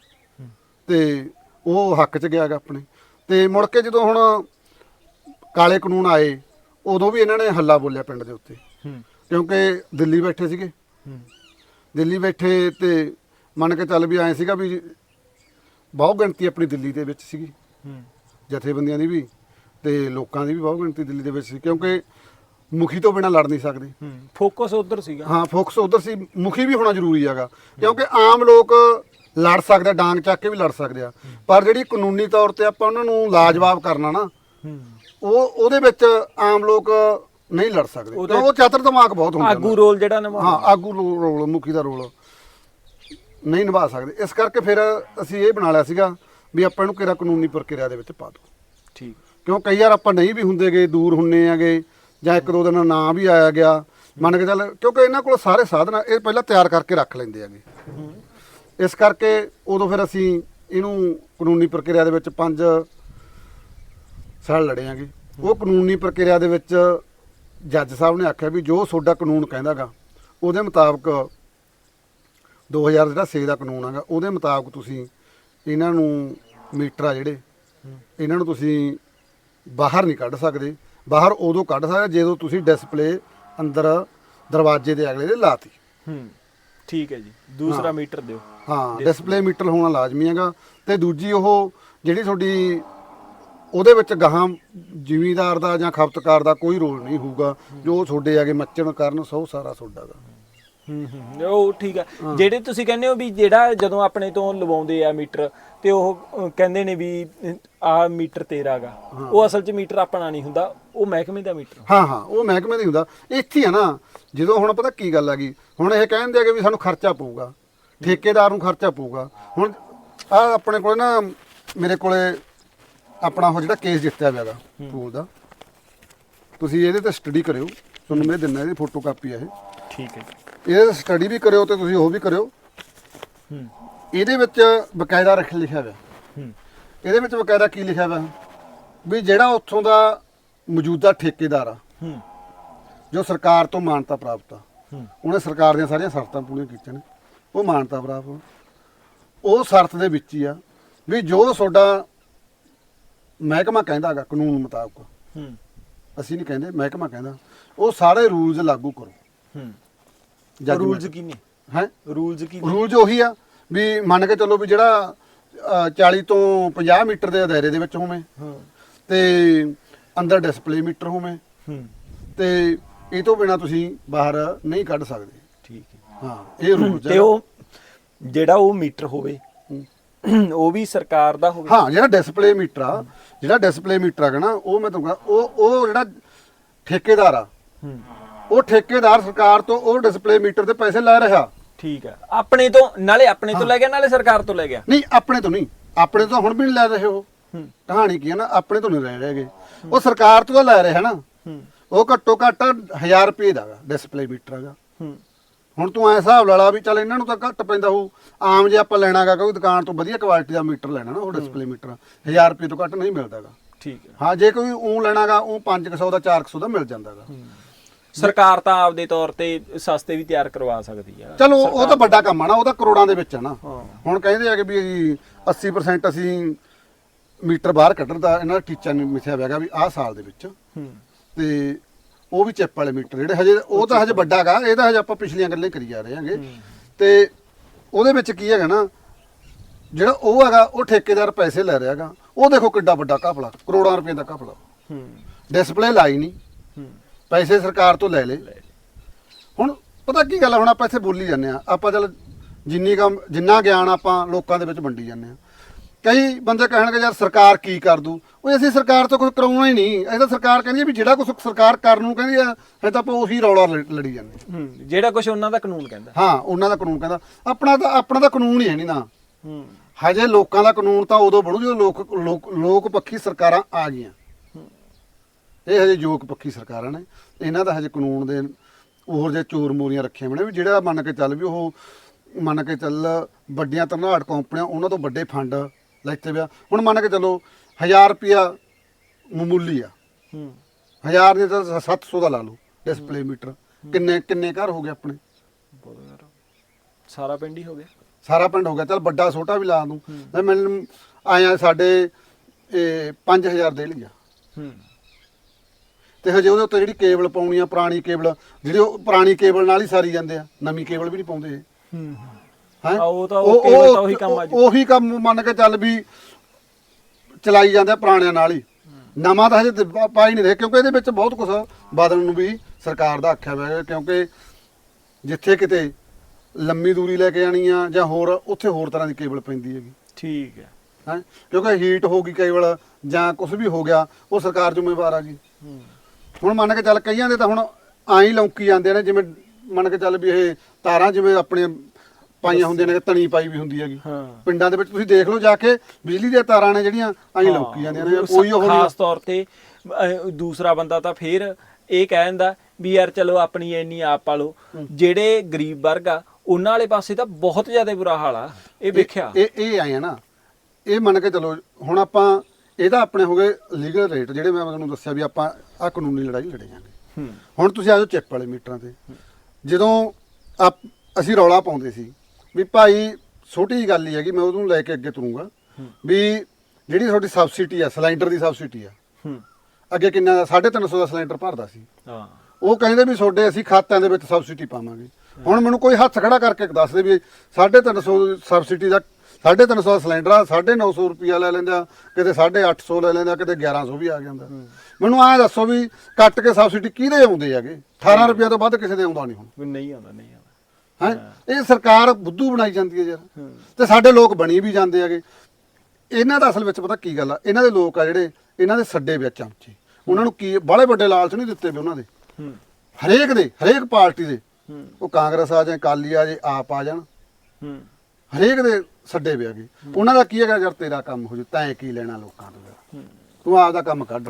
ਤੇ ਉਹ ਹੱਕ 'ਚ ਗਿਆ ਗਾ ਆਪਣੇ। ਤੇ ਮੁੜ ਕੇ ਜਦੋਂ ਹੁਣ ਕਾਲੇ ਕਾਨੂੰਨ ਆਏ ਉਦੋਂ ਵੀ ਇਹਨਾਂ ਨੇ ਹੱਲਾ ਬੋਲਿਆ ਪਿੰਡ ਦੇ ਉੱਤੇ। ਹੂੰ। ਕਿਉਂਕਿ ਦਿੱਲੀ ਬੈਠੇ ਸੀਗੇ। ਹੂੰ। ਦਿੱਲੀ ਬੈਠੇ ਤੇ ਮੰਨ ਕੇ ਚੱਲ ਵੀ ਐ ਸੀਗਾ ਵੀ ਬਹੁਤ ਗਿਣਤੀ ਆਪਣੀ ਦਿੱਲੀ ਦੇ ਵਿੱਚ ਸੀਗੀ। ਹੂੰ। ਜਥੇਬੰਦੀਆਂ ਦੀ ਵੀ ਤੇ ਲੋਕਾਂ ਦੀ ਵੀ ਬਹੁਤ ਗਿਣਤੀ ਦਿੱਲੀ ਦੇ ਵਿੱਚ ਸੀ ਕਿਉਂਕਿ ਮੁਖੀ ਤੋਂ ਬਿਨਾ ਲੜ ਨਹੀਂ ਸਕਦੇ। ਹੂੰ। ਫੋਕਸ ਉਧਰ ਸੀਗਾ। ਹਾਂ ਫੋਕਸ ਉਧਰ ਸੀ ਮੁਖੀ ਵੀ ਹੋਣਾ ਜ਼ਰੂਰੀ ਹੈਗਾ ਕਿਉਂਕਿ ਆਮ ਲੋਕ ਲੜ ਸਕਦੇ ਆ, ਡਾਂਗ ਚੱਕ ਕੇ ਵੀ ਲੜ ਸਕਦੇ ਆ। ਪਰ ਜਿਹੜੀ ਕਾਨੂੰਨੀ ਤੌਰ ਤੇ ਆਪਾਂ ਉਹਨਾਂ ਨੂੰ ਲਾਜਵਾਬ ਕਰਨਾ ਨਾ ਹੂੰ। ਉਹ ਉਹਦੇ ਵਿੱਚ ਆਮ ਲੋਕ ਨਹੀਂ ਲੜ ਸਕਦੇ। ਉਹਦੇ- ਉਹ ਚਤਰ ਦਿਮਾਗ ਬਹੁਤ ਹੁੰਦਾ ਆਗੂ ਰੋਲ ਜਿਹੜਾ ਨਿਭਾਉਣਾ ਹਾਂ ਆਗੂ ਰੋ- ਰੋਲ ਮੁਖੀ ਦਾ ਰੋਲ। ਨਹੀਂ ਨਿਭਾ ਸਕਦੇ। ਇਸ ਕਰਕੇ ਫਿਰ ਅਸੀਂ ਇਹ ਬਣਾ ਲਿਆ ਸੀਗਾ ਵੀ ਆਪਾਂ ਇਹਨੂੰ ਕਿਹੜਾ ਕਾਨੂੰਨੀ ਪ੍ਰਕਿਰਿਆ ਦੇ ਵਿੱਚ ਪਾ ਦੋ ਠੀਕ। ਕਿਉਂ ਕਈ ਵਾਰ ਆਪਾਂ ਨਹੀਂ ਵੀ ਹੁੰਦੇਗੇ ਦੂਰ ਹੁੰਨੇ ਆਗੇ ਜਾਂ ਇੱਕ ਦੋ ਦਿਨ ਨਾ ਵੀ ਆਇਆ ਗਿਆ। ਮੰਨ ਕੇ ਚੱਲ ਕਿਉਂਕਿ ਇਹਨਾਂ ਕੋਲ ਸਾਰੇ ਸਾਧਨ ਇਹ ਪਹਿਲਾਂ ਤਿਆਰ ਕਰਕੇ ਰੱਖ ਲੈਂਦੇ ਆਗੇ ਇਸ ਕਰਕੇ ਉਦੋਂ ਫਿਰ ਅਸੀਂ ਇਹਨੂੰ ਕਾਨੂੰਨੀ ਪ੍ਰਕਿਰਿਆ ਦੇ ਵਿੱਚ ਪੰਜ ਸਾਲ ਲੜੇ ਆਂਗੇ ਉਹ ਕਾਨੂੰਨੀ ਪ੍ਰਕਿਰਿਆ ਦੇ ਵਿੱਚ ਜੱਜ ਸਾਹਿਬ ਨੇ ਆਖਿਆ ਵੀ ਜੋ ਤੁਹਾਡਾ ਕਾਨੂੰਨ ਕਹਿੰਦਾਗਾ ਉਹਦੇ ਮੁਤਾਬਕ 2000 ਜਿਹੜਾ 6 ਦਾ ਕਾਨੂੰਨ ਹੈਗਾ ਉਹਦੇ ਮੁਤਾਬਕ ਤੁਸੀਂ ਇਹਨਾਂ ਨੂੰ ਮੀਟਰ ਆ ਜਿਹੜੇ ਇਹਨਾਂ ਨੂੰ ਤੁਸੀਂ ਬਾਹਰ ਨਹੀਂ ਕੱਢ ਸਕਦੇ। ਬਾਹਰ ਉਦੋਂ ਕੱਢ ਸਕਦੇ ਜਦੋਂ ਤੁਸੀਂ ਡਿਸਪਲੇ ਅੰਦਰ ਦਰਵਾਜ਼ੇ ਦੇ ਅਗਲੇ ਦੇ ਲਾਤੀ। ਹੂੰ ਠੀਕ ਹੈ ਜੀ। ਦੂਸਰਾ ਮੀਟਰ ਦਿਓ। ਹਾਂ ਡਿਸਪਲੇ ਮੀਟਰ ਹੋਣਾ ਲਾਜ਼ਮੀ ਹੈਗਾ। ਤੇ ਦੂਜੀ ਉਹ ਜਿਹੜੀ ਤੁਹਾਡੀ ਉਹਦੇ ਵਿੱਚ ਗਾਹਾਂ ਜ਼ਿਮੀਦਾਰ ਦਾ ਜਾਂ ਖਪਤਕਾਰ ਦਾ ਕੋਈ ਰੋਲ ਨਹੀਂ ਹੋਊਗਾ। ਜੋ ਤੁਹਾਡੇ ਆਗੇ ਮੱਚਣ ਕਾਰਨ ਸੌ ਸਾਰਾ ਤੁਹਾਡਾ ਦਾ ਹੂੰ ਹੂੰ ਉਹ ਠੀਕ ਆ। ਜਿਹੜੇ ਤੁਸੀਂ ਕਹਿੰਦੇ ਹੋ ਵੀ ਜਿਹੜਾ ਜਦੋਂ ਆਪਣੇ ਤੋਂ ਲਵਾਉਂਦੇ ਆ ਮੀਟਰ ਤੇ ਉਹ ਕਹਿੰਦੇ ਨੇ ਵੀ ਆ ਮੀਟਰ ਤੇਰਾਗਾ ਉਹ ਅਸਲ 'ਚ ਮੀਟਰ ਆਪਣਾ ਨਹੀਂ ਹੁੰਦਾ। ਉਹ ਮਹਿਕਮੇ ਦਾ ਮੀਟਰ। ਹਾਂ ਹਾਂ ਉਹ ਮਹਿਕਮੇ ਦੀ ਹੁੰਦਾ। ਇੱਥੇ ਆ ਨਾ ਜਦੋਂ ਹੁਣ ਪਤਾ ਕੀ ਗੱਲ ਹੈਗੀ ਹੁਣ ਇਹ ਕਹਿੰਦੇ ਆ ਕਿ ਵੀ ਸਾਨੂੰ ਖਰਚਾ ਪਊਗਾ। ਠੇਕੇਦਾਰ ਨੂੰ ਖਰਚਾ ਪਊਗਾ। ਹੁਣ ਆ ਆਪਣੇ ਕੋਲੇ ਨਾ ਮੇਰੇ ਕੋਲੇ ਆਪਣਾ ਉਹ ਜਿਹੜਾ ਕੇਸ ਜਿੱਤਿਆ ਹੋਇਆ ਹੈਗਾ ਪੂਲ ਦਾ। ਤੁਸੀਂ ਇਹਦੇ ਤੇ ਸਟੱਡੀ ਕਰਿਓ। ਤੁਹਾਨੂੰ ਮੈਂ ਦਿੰਦਾ ਇਹਦੀ ਫੋਟੋ ਕਾਪੀ ਆ ਇਹ। ਠੀਕ ਹੈ ਇਹਦੇ ਸਟੱਡੀ ਵੀ ਕਰਿਓ ਤੇ ਤੁਸੀਂ ਉਹ ਵੀ ਕਰਿਓ। ਹੂੰ। ਇਹਦੇ ਵਿੱਚ ਬਕਾਇਦਾ ਰੱਖ ਲਿਖਿਆ ਹੋਇਆ। ਹੂੰ। ਇਹਦੇ ਵਿੱਚ ਬਕਾਇਦਾ ਕੀ ਲਿਖਿਆ ਹੋਇਆ? ਵੀ ਜਿਹੜਾ ਉੱਥੋਂ ਦਾ ਮੌਜੂਦਾ ਠੇਕੇਦਾਰ ਆ ਹੂੰ। ਜੋ ਸਰਕਾਰ ਤੋਂ ਮਾਨਤਾ ਪ੍ਰਾਪਤ ਆ ਹੂੰ। ਉਹਨੇ ਸਰਕਾਰ ਦੀਆਂ ਸਾਰੀਆਂ ਸ਼ਰਤਾਂ ਪੂਰੀਆਂ ਕੀਤੀਆਂ ਨੇ ਉਹ ਮਾਨਤਾ ਪ੍ਰਾਪਤ। ਉਹ ਸ਼ਰਤ ਦੇ ਵਿੱਚ ਹੀ ਆ ਵੀ ਜੋ ਤੁਹਾਡਾ ਮਹਿਕਮਾ ਕਹਿੰਦਾਗਾ ਕਾਨੂੰਨ ਮੁਤਾਬਕ। ਹੂੰ। ਅਸੀਂ ਨਹੀਂ ਕਹਿੰਦੇ ਮਹਿਕਮਾ ਕਹਿੰਦਾ ਉਹ ਸਾਰੇ ਰੂਲਸ ਲਾਗੂ ਕਰੋ। ਹੂੰ। ਰੂਲਸ ਕੀ ਨੇ? ਹੈ? ਰੂਲਸ ਕੀ ਨੇ? ਰੂਲਸ ਉਹੀ ਆ ਵੀ ਮੰਨ ਕੇ ਚੱਲੋ ਵੀ ਜਿਹੜਾ ਅ, 40 ਤੋਂ 50 ਮੀਟਰ ਦੇ ਦਾਇਰੇ ਦੇ ਵਿੱਚ ਹੋਵੇ ਹਾਂ। ਤੇ ਅੰਦਰ ਡਿਸਪਲੇ ਮੀਟਰ ਹੋਵੇ ਹੂੰ। ਤੇ ਇਹ ਤੋਂ ਬਿਨਾ ਤੁਸੀਂ ਬਾਹਰ ਨਹੀਂ ਕੱਢ ਸਕਦੇ। ਠੀਕ ਹੈ। ਹਾਂ ਇਹ ਰੂਲ ਤੇ ਉਹ ਜਿਹੜਾ ਉਹ ਮੀਟਰ ਹੋਵੇ ਉਹ ਵੀ ਸਰਕਾਰ ਦਾ ਹੋਵੇ? ਹਾਂ ਜਿਹੜਾ ਡਿਸਪਲੇ ਮੀਟਰ ਆ ਜਿਹੜਾ ਡਿਸਪਲੇ ਮੀਟਰ ਹੈਗਾ ਨਾ ਉਹ ਮੈਂ ਤੁਹਾਨੂੰ ਕਹਾਂ ਉਹ ਉਹ ਜਿਹੜਾ ਠੇਕੇਦਾਰ ਆ ਹੂੰ। ਉਹ ਠੇਕੇਦਾਰ ਸਰਕਾਰ ਤੋਂ ਉਹ ਡਿਸਪਲੇ ਮੀਟਰ ਦੇ ਪੈਸੇ ਲੈ ਰਿਹਾ। ਠੀਕ ਹੈ। ਆਪਣੇ ਤੋਂ ਨਾਲੇ ਆਪਣੇ ਤੋਂ ਲੈ ਗਿਆ ਨਾਲੇ ਸਰਕਾਰ ਤੋਂ ਲੈ ਗਿਆ? ਨਹੀਂ ਆਪਣੇ ਤੋਂ ਨਹੀਂ। ਆਪਣੇ ਤੋਂ ਹੁਣ ਵੀ ਨਹੀਂ ਲੈ ਰਹੇ ਉਹ। ਕਹਾਣੀ ਕੀ ਹੈ ਨਾ ਆਪਣੇ ਤੋਂ ਨਹੀਂ ਲੈ ਰਹੇਗੇ। ਉਹ ਸਰਕਾਰ ਤੋਂ ਤਾਂ ਲੈ ਰਹੇ ਹੈ। ਨਾ ਉਹ ਘੱਟੋ ਘੱਟ 1000 ਰੁਪਏ ਦਾ ਡਿਸਪਲੇ ਮੀਟਰ ਹੈਗਾ। ਹੁਣ ਤੂੰ ਐ ਹਿਸਾਬ ਲਾ ਲਾ ਵੀ ਚੱਲ ਇਹਨਾਂ ਨੂੰ ਤਾਂ ਘੱਟ ਪੈਂਦਾ ਹੋਊ। ਆਮ ਜੇ ਆਪਾਂ ਲੈਣਾਗਾ ਕੋਈ ਦੁਕਾਨ ਤੋਂ ਵਧੀਆ ਕੁਆਲਿਟੀ ਦਾ ਮੀਟਰ ਲੈਣਾ ਨਾ ਉਹ ਡਿਸਪਲੇ ਮੀਟਰ 1000 ਰੁਪਏ ਤੋਂ ਘੱਟ ਨਹੀਂ ਮਿਲਦਾਗਾ ਠੀਕ ਹੈ। ਹਾਂ ਜੇ ਕੋਈ ਉਹ ਲੈਣਾਗਾ ਉਹ 500 ਦਾ 400 ਦਾ ਮਿਲ ਜਾਂਦਾਗਾ ਸਰਕਾਰ ਤਾਂ ਆਪਦੇ ਤੌਰ ਤੇ ਸਸਤੇ ਵੀ ਤਿਆਰ ਕਰਵਾ ਸਕਦੀ ਆ। ਚਲੋ ਉਹ ਤਾਂ ਵੱਡਾ ਕੰਮ ਆ ਨਾ ਉਹ ਤਾਂ ਕਰੋੜਾਂ ਦੇ ਵਿੱਚ ਆ ਨਾ। ਹਾਂ। ਹੁਣ ਕਹਿੰਦੇ ਆ ਕਿ ਵੀ 80% ਅਸੀਂ ਮੀਟਰ ਬਾਹਰ ਕੱਢਣ ਦਾ ਇਹਨਾਂ ਦਾ ਟੀਚਾ ਨੇ ਮਿਥਿਆ ਹੋਇਆਗਾ ਵੀ ਆਹ ਸਾਲ ਦੇ ਵਿੱਚ। ਹੂੰ। ਤੇ ਉਹ ਵੀ ਚਿੱਪ ਵਾਲੇ ਮੀਟਰ ਜਿਹੜੇ ਹਜੇ ਉਹ ਤਾਂ ਹਜੇ ਵੱਡਾ ਗਾ ਇਹ ਤਾਂ ਹਜੇ ਆਪਾਂ ਪਿਛਲੀਆਂ ਗੱਲਾਂ ਹੀ ਕਰੀ ਜਾ ਰਹੇ ਹਾਂਗੇ। ਤੇ ਉਹਦੇ ਵਿੱਚ ਕੀ ਹੈਗਾ ਨਾ ਜਿਹੜਾ ਉਹ ਹੈਗਾ ਉਹ ਠੇਕੇਦਾਰ ਪੈਸੇ ਲੈ ਰਿਹਾ ਹੈਗਾ। ਉਹ ਦੇਖੋ ਕਿੱਡਾ ਵੱਡਾ ਘਪਲਾ ਕਰੋੜਾਂ ਰੁਪਏ ਦਾ ਘਪਲਾ। ਹੂੰ। ਡਿਸਪਲੇ ਲਾਈ ਨਹੀਂ ਹੂੰ ਪੈਸੇ ਸਰਕਾਰ ਤੋਂ ਲੈ ਲਏ। ਹੁਣ ਪਤਾ ਕੀ ਗੱਲ ਆ, ਹੁਣ ਆਪਾਂ ਇੱਥੇ ਬੋਲੀ ਜਾਂਦੇ ਆ। ਆਪਾਂ ਚੱਲ ਜਿੰਨੀ ਕੰਮ ਜਿੰਨਾ ਗਿਆਨ ਆਪਾਂ ਲੋਕਾਂ ਦੇ ਵਿੱਚ ਵੰਡੀ ਜਾਂਦੇ ਆ। ਕਈ ਬੰਦੇ ਕਹਿਣਗੇ ਯਾਰ ਸਰਕਾਰ ਕੀ ਕਰ ਦੂ? ਉਹ ਅਸੀਂ ਸਰਕਾਰ ਤੋਂ ਕੁਝ ਕਰਾਉਣਾ ਹੀ ਨਹੀਂ। ਇਹ ਤਾਂ ਸਰਕਾਰ ਕਹਿੰਦੀ ਆ ਵੀ ਜਿਹੜਾ ਕੁਝ ਸਰਕਾਰ ਕਰਨ ਨੂੰ ਕਹਿੰਦੀ ਆ ਫਿਰ ਤਾਂ ਆਪਾਂ ਉਹੀ ਰੌਲਾ ਲੜ- ਲੜੀ ਜਾਂਦੇ ਆ। ਹੂੰ ਜਿਹੜਾ ਕੁਝ ਉਹਨਾਂ ਦਾ ਕਾਨੂੰਨ ਕਹਿੰਦਾ। ਹਾਂ ਉਹਨਾਂ ਦਾ ਕਾਨੂੰਨ ਕਹਿੰਦਾ। ਆਪਣਾ ਤਾਂ ਆਪਣਾ ਤਾਂ ਕਾਨੂੰਨ ਹੀ ਹੈ ਨਹੀਂ ਨਾ। ਹੂੰ। ਹਜੇ ਲੋਕਾਂ ਦਾ ਕਾਨੂੰਨ ਤਾਂ ਉਦੋਂ ਬਣੂ ਜਦੋਂ ਲੋਕ ਲੋਕ ਲੋਕ ਪੱਖੀ ਸਰਕਾਰਾਂ ਆ ਗਈਆਂ। ਇਹ ਹਜੇ ਯੋਗ ਪੱਖੀ ਸਰਕਾਰਾਂ ਨੇ। ਇਹਨਾਂ ਦਾ ਹਜੇ ਕਾਨੂੰਨ ਦੇ ਹੋਰ ਜੇ ਚੋਰ ਮੋਰੀਆਂ ਰੱਖੀਆਂ ਬਣੇ ਵੀ ਜਿਹੜਾ ਮੰਨ ਕੇ ਚੱਲ ਵੀ ਉਹ ਮੰਨ ਕੇ ਚੱਲ ਵੱਡੀਆਂ ਧਰਨਾੜ ਕੰਪਨੀਆਂ ਉਹਨਾਂ ਤੋਂ ਵੱਡੇ ਫੰਡ ਲੈਤੇ ਪਿਆ ਹੁਣ ਮੰਨ ਕੇ ਚੱਲੋ 1000 ਰੁਪਿਆ ਮਾਮੂਲੀ ਆ। ਹੂੰ। 1000 ਦੇ ਤਾਂ 700 ਦਾ ਲਾ ਲਓ ਡਿਸਪਲੇ ਮੀਟਰ। ਕਿੰਨੇ ਕਿੰਨੇ ਘਰ ਹੋ ਗਏ ਆਪਣੇ? ਬਹੁਤ ਯਾਰ ਸਾਰਾ ਪਿੰਡ ਹੀ ਹੋ ਗਿਆ। ਸਾਰਾ ਪਿੰਡ ਹੋ ਗਿਆ। ਚੱਲ ਵੱਡਾ ਛੋਟਾ ਵੀ ਲਾ ਦੂੰ। ਮੈਂ ਮੈਨੂੰ ਆਇਆ ਸਾਡੇ ਇਹ 5000 ਦੇ ਲਿਆ ਹੂੰ। ਤੇ ਹਜੇ ਉਹਦੇ ਉੱਤੇ ਜਿਹੜੀ ਕੇਬਲ ਪਾਉਣੀ ਆ ਪੁਰਾਣੀ ਕੇਬਲ ਜਿਹੜੀ ਉਹ ਪੁਰਾਣੀ ਕੇਬਲ ਨਾਲ ਹੀ ਸਾਰੀ ਜਾਂਦੇ ਆ ਨਵੀਂ ਕੇਬਲ ਵੀ ਨਹੀਂ ਪਾਉਂਦੇ ਹੂੰ ਹੈ। ਆ, ਉਹ ਤਾਂ ਉਹ cable ਤਾਂ ਉਹੀ ਕੰਮ ਆ ਜੀ। ਉਹੀ ਕੰਮ ਮੰਨ ਕੇ ਚੱਲ ਵੀ ਚਲਾਈ ਜਾਂਦੇ ਆ ਪੁਰਾਣਿਆਂ ਨਾਲ ਹੀ। ਨਵਾਂ ਤਾਂ ਹਜੇ ਤੇ ਪਾ- ਪਾ ਹੀ ਨਹੀਂ ਰਹੇ ਕਿਉਂਕਿ ਇਹਦੇ ਵਿੱਚ ਬਹੁਤ ਕੁਝ ਬਦਲਣ ਨੂੰ ਵੀ ਸਰਕਾਰ ਦਾ ਆਖਿਆ ਹੋਇਆ ਹੈ ਕਿਉਂਕਿ ਜਿੱਥੇ ਕਿਤੇ ਲੰਮੀ ਦੂਰੀ ਲੈ ਕੇ ਜਾਣੀ ਆ ਜਾਂ ਹੋਰ ਉੱਥੇ ਹੋਰ ਤਰ੍ਹਾਂ ਦੀ ਕੇਬਲ ਪੈਂਦੀ ਹੈਗੀ। ਠੀਕ ਹੈ। ਹੈ? ਕਿਉਂਕਿ ਹੀਟ ਹੋ ਗਈ ਕੇਬਲ ਜਾਂ ਕੁਝ ਵੀ ਹੋ ਗਿਆ ਉਹ ਸਰਕਾਰ ਜ਼ਿੰਮੇਵਾਰ ਆ ਜੀ। ਹੂੰ। ਹੁਣ ਮੰਨ ਕੇ ਚੱਲ ਕਈਆਂ ਦੇ ਤਾਂ ਹੁਣ ਆਂ ਹੀ ਲੌਂਕੀ ਜਾਂਦੇ ਨੇ ਜਿਵੇਂ ਮੰਨ ਕੇ ਚੱਲ ਵੀ ਇਹ ਤਾਰਾਂ ਜਿਵੇਂ ਆਪਣੇ ਪਾਈਆਂ ਹੁੰਦੀਆਂ ਨੇ ਤਣੀ ਪਾਈ ਵੀ ਹੁੰਦੀ ਹੈਗੀ। ਹਾਂ। ਪਿੰਡਾਂ ਦੇ ਵਿੱਚ ਤੁਸੀਂ ਦੇਖ ਲਓ ਜਾ ਕੇ ਬਿਜਲੀ ਦੀਆਂ ਤਾਰਾਂ ਨੇ ਜਿਹੜੀਆਂ ਆਂ ਹੀ ਲੌਂਕੀ ਜਾਂਦੀਆਂ ਨੇ ਕੋਈ ਉਹ ਖਾਸ ਤੌਰ ਤੇ ਦੂਸਰਾ ਬੰਦਾ ਤਾਂ ਫੇਰ ਇਹ ਕਹਿ ਦਿੰਦਾ ਵੀ ਯਾਰ ਚਲੋ ਆਪਣੀ ਇੰਨੀ ਆਪ ਪਾਲੋ। ਜਿਹੜੇ ਗਰੀਬ ਵਰਗ ਆ ਉਹਨਾਂ ਵਾਲੇ ਪਾਸੇ ਤਾਂ ਬਹੁਤ ਜ਼ਿਆਦਾ ਬੁਰਾ ਹਾਲ ਆ ਇਹ ਵੇਖਿਆ। ਇਹ ਇਹ ਆਏ ਆ ਨਾ ਇਹ ਮੰਨ ਕੇ ਚੱਲੋ ਹੁਣ ਆਪਾਂ ਇਹਦਾ ਆਪਣੇ ਹੋ ਗਏ ਲੀਗਲ ਰੇਟ ਜਿਹੜੇ ਮੈਂ ਤੁਹਾਨੂੰ ਦੱਸਿਆ ਵੀ ਆਪਾਂ ਆ ਕਾਨੂੰਨੀ ਲੜਾਈ ਲੜੇ ਜਾਂਗੇ ਹੁਣ ਤੁਸੀਂ ਆਜੋ ਚਿੱਪ ਵਾਲੇ ਮੀਟਰਾਂ ਤੇ। ਜਦੋਂ ਅਸੀਂ ਰੌਲਾ ਪਾਉਂਦੇ ਸੀ ਵੀ ਭਾਈ ਛੋਟੀ ਜਿਹੀ ਗੱਲ ਹੀ ਹੈਗੀ ਮੈਂ ਉਹਨੂੰ ਲੈ ਕੇ ਅੱਗੇ ਤੁਰੂੰਗਾ ਵੀ ਜਿਹੜੀ ਤੁਹਾਡੀ ਸਬਸਿਡੀ ਆ ਸਿਲੰਡਰ ਦੀ ਸਬਸਿਡੀ ਆ ਅੱਗੇ ਕਿੰਨਾ ਦਾ 350 ਦਾ ਸਿਲੰਡਰ ਭਰਦਾ ਸੀ। ਹਾਂ। ਉਹ ਕਹਿੰਦੇ ਵੀ ਤੁਹਾਡੇ ਅਸੀਂ ਖਾਤਿਆਂ ਦੇ ਵਿੱਚ ਸਬਸਿਡੀ ਪਾਵਾਂਗੇ। ਹੁਣ ਮੈਨੂੰ ਕੋਈ ਹੱਥ ਖੜਾ ਕਰਕੇ ਦੱਸ ਦੇ ਵੀ 350 ਸਬਸਿਡੀ ਦਾ 350 ਦਾ ਸਿਲੰਡਰ ਆ 950 ਰੁਪਿਆ ਲੈ ਲੈਂਦਾ ਕਿਤੇ 850 ਲੈ ਲੈਂਦਾ ਕਿਤੇ 1100 ਵੀ ਆ ਜਾਂਦਾ। ਮੈਨੂੰ ਐਂ ਦੱਸੋ ਵੀ ਕੱਟ ਕੇ ਸਬਸਿਡੀ ਕਿਹਦੇ ਆਉਂਦੇ ਹੈਗੇ? 18 ਰੁਪਿਆ ਤੋਂ ਵੱਧ ਕਿਸੇ ਦੇ ਆਉਂਦਾ ਨਹੀਂ ਹੁਣ। ਨਹੀਂ ਆਉਂਦਾ ਨਹੀਂ ਆਉਂਦਾ। ਹੈ? ਇਹ ਸਰਕਾਰ ਬੁੱਧੂ ਬਣਾਈ ਜਾਂਦੀ ਹੈ ਯਾਰ। ਤੇ ਸਾਡੇ ਲੋਕ ਬਣੀ ਵੀ ਜਾਂਦੇ ਹੈਗੇ। ਇਹਨਾਂ ਦਾ ਅਸਲ ਵਿੱਚ ਪਤਾ ਕੀ ਗੱਲ ਆ? ਇਹਨਾਂ ਦੇ ਲੋਕ ਆ ਜਿਹੜੇ ਇਹਨਾਂ ਦੇ ਸੱਡੇ ਵਿੱਚ ਚਮਚੇ ਉਹਨਾਂ ਨੂੰ ਕੀ ਬਾਹਲੇ ਵੱਡੇ ਲਾਲਚ ਨਹੀਂ ਦਿੱਤੇ ਵੀ ਉਹਨਾਂ ਦੇ। ਹਰੇਕ ਦੇ ਹਰੇਕ ਪਾਰਟੀ ਦੇ। ਉਹ ਕਾਂਗਰਸ ਆ ਜਾਏ ਅਕਾਲੀ ਆ ਜਾਏ ਆਪ ਆ ਜਾਣ। ਹਰੇਕ ਦੇ ਸੱਡੇ ਪਿਆ ਗਏ ਉਹਨਾਂ ਦਾ ਕੀ ਹੈਗਾ ਯਾਰ ਤੇਰਾ ਕੰਮ ਹੋ ਜੂ ਤੈਂ ਕੀ ਲੈਣਾ ਲੋਕਾਂ ਤੋਂ ਯਾਰ? ਤੂੰ ਆਪਦਾ ਕੰਮ ਕੱਢ।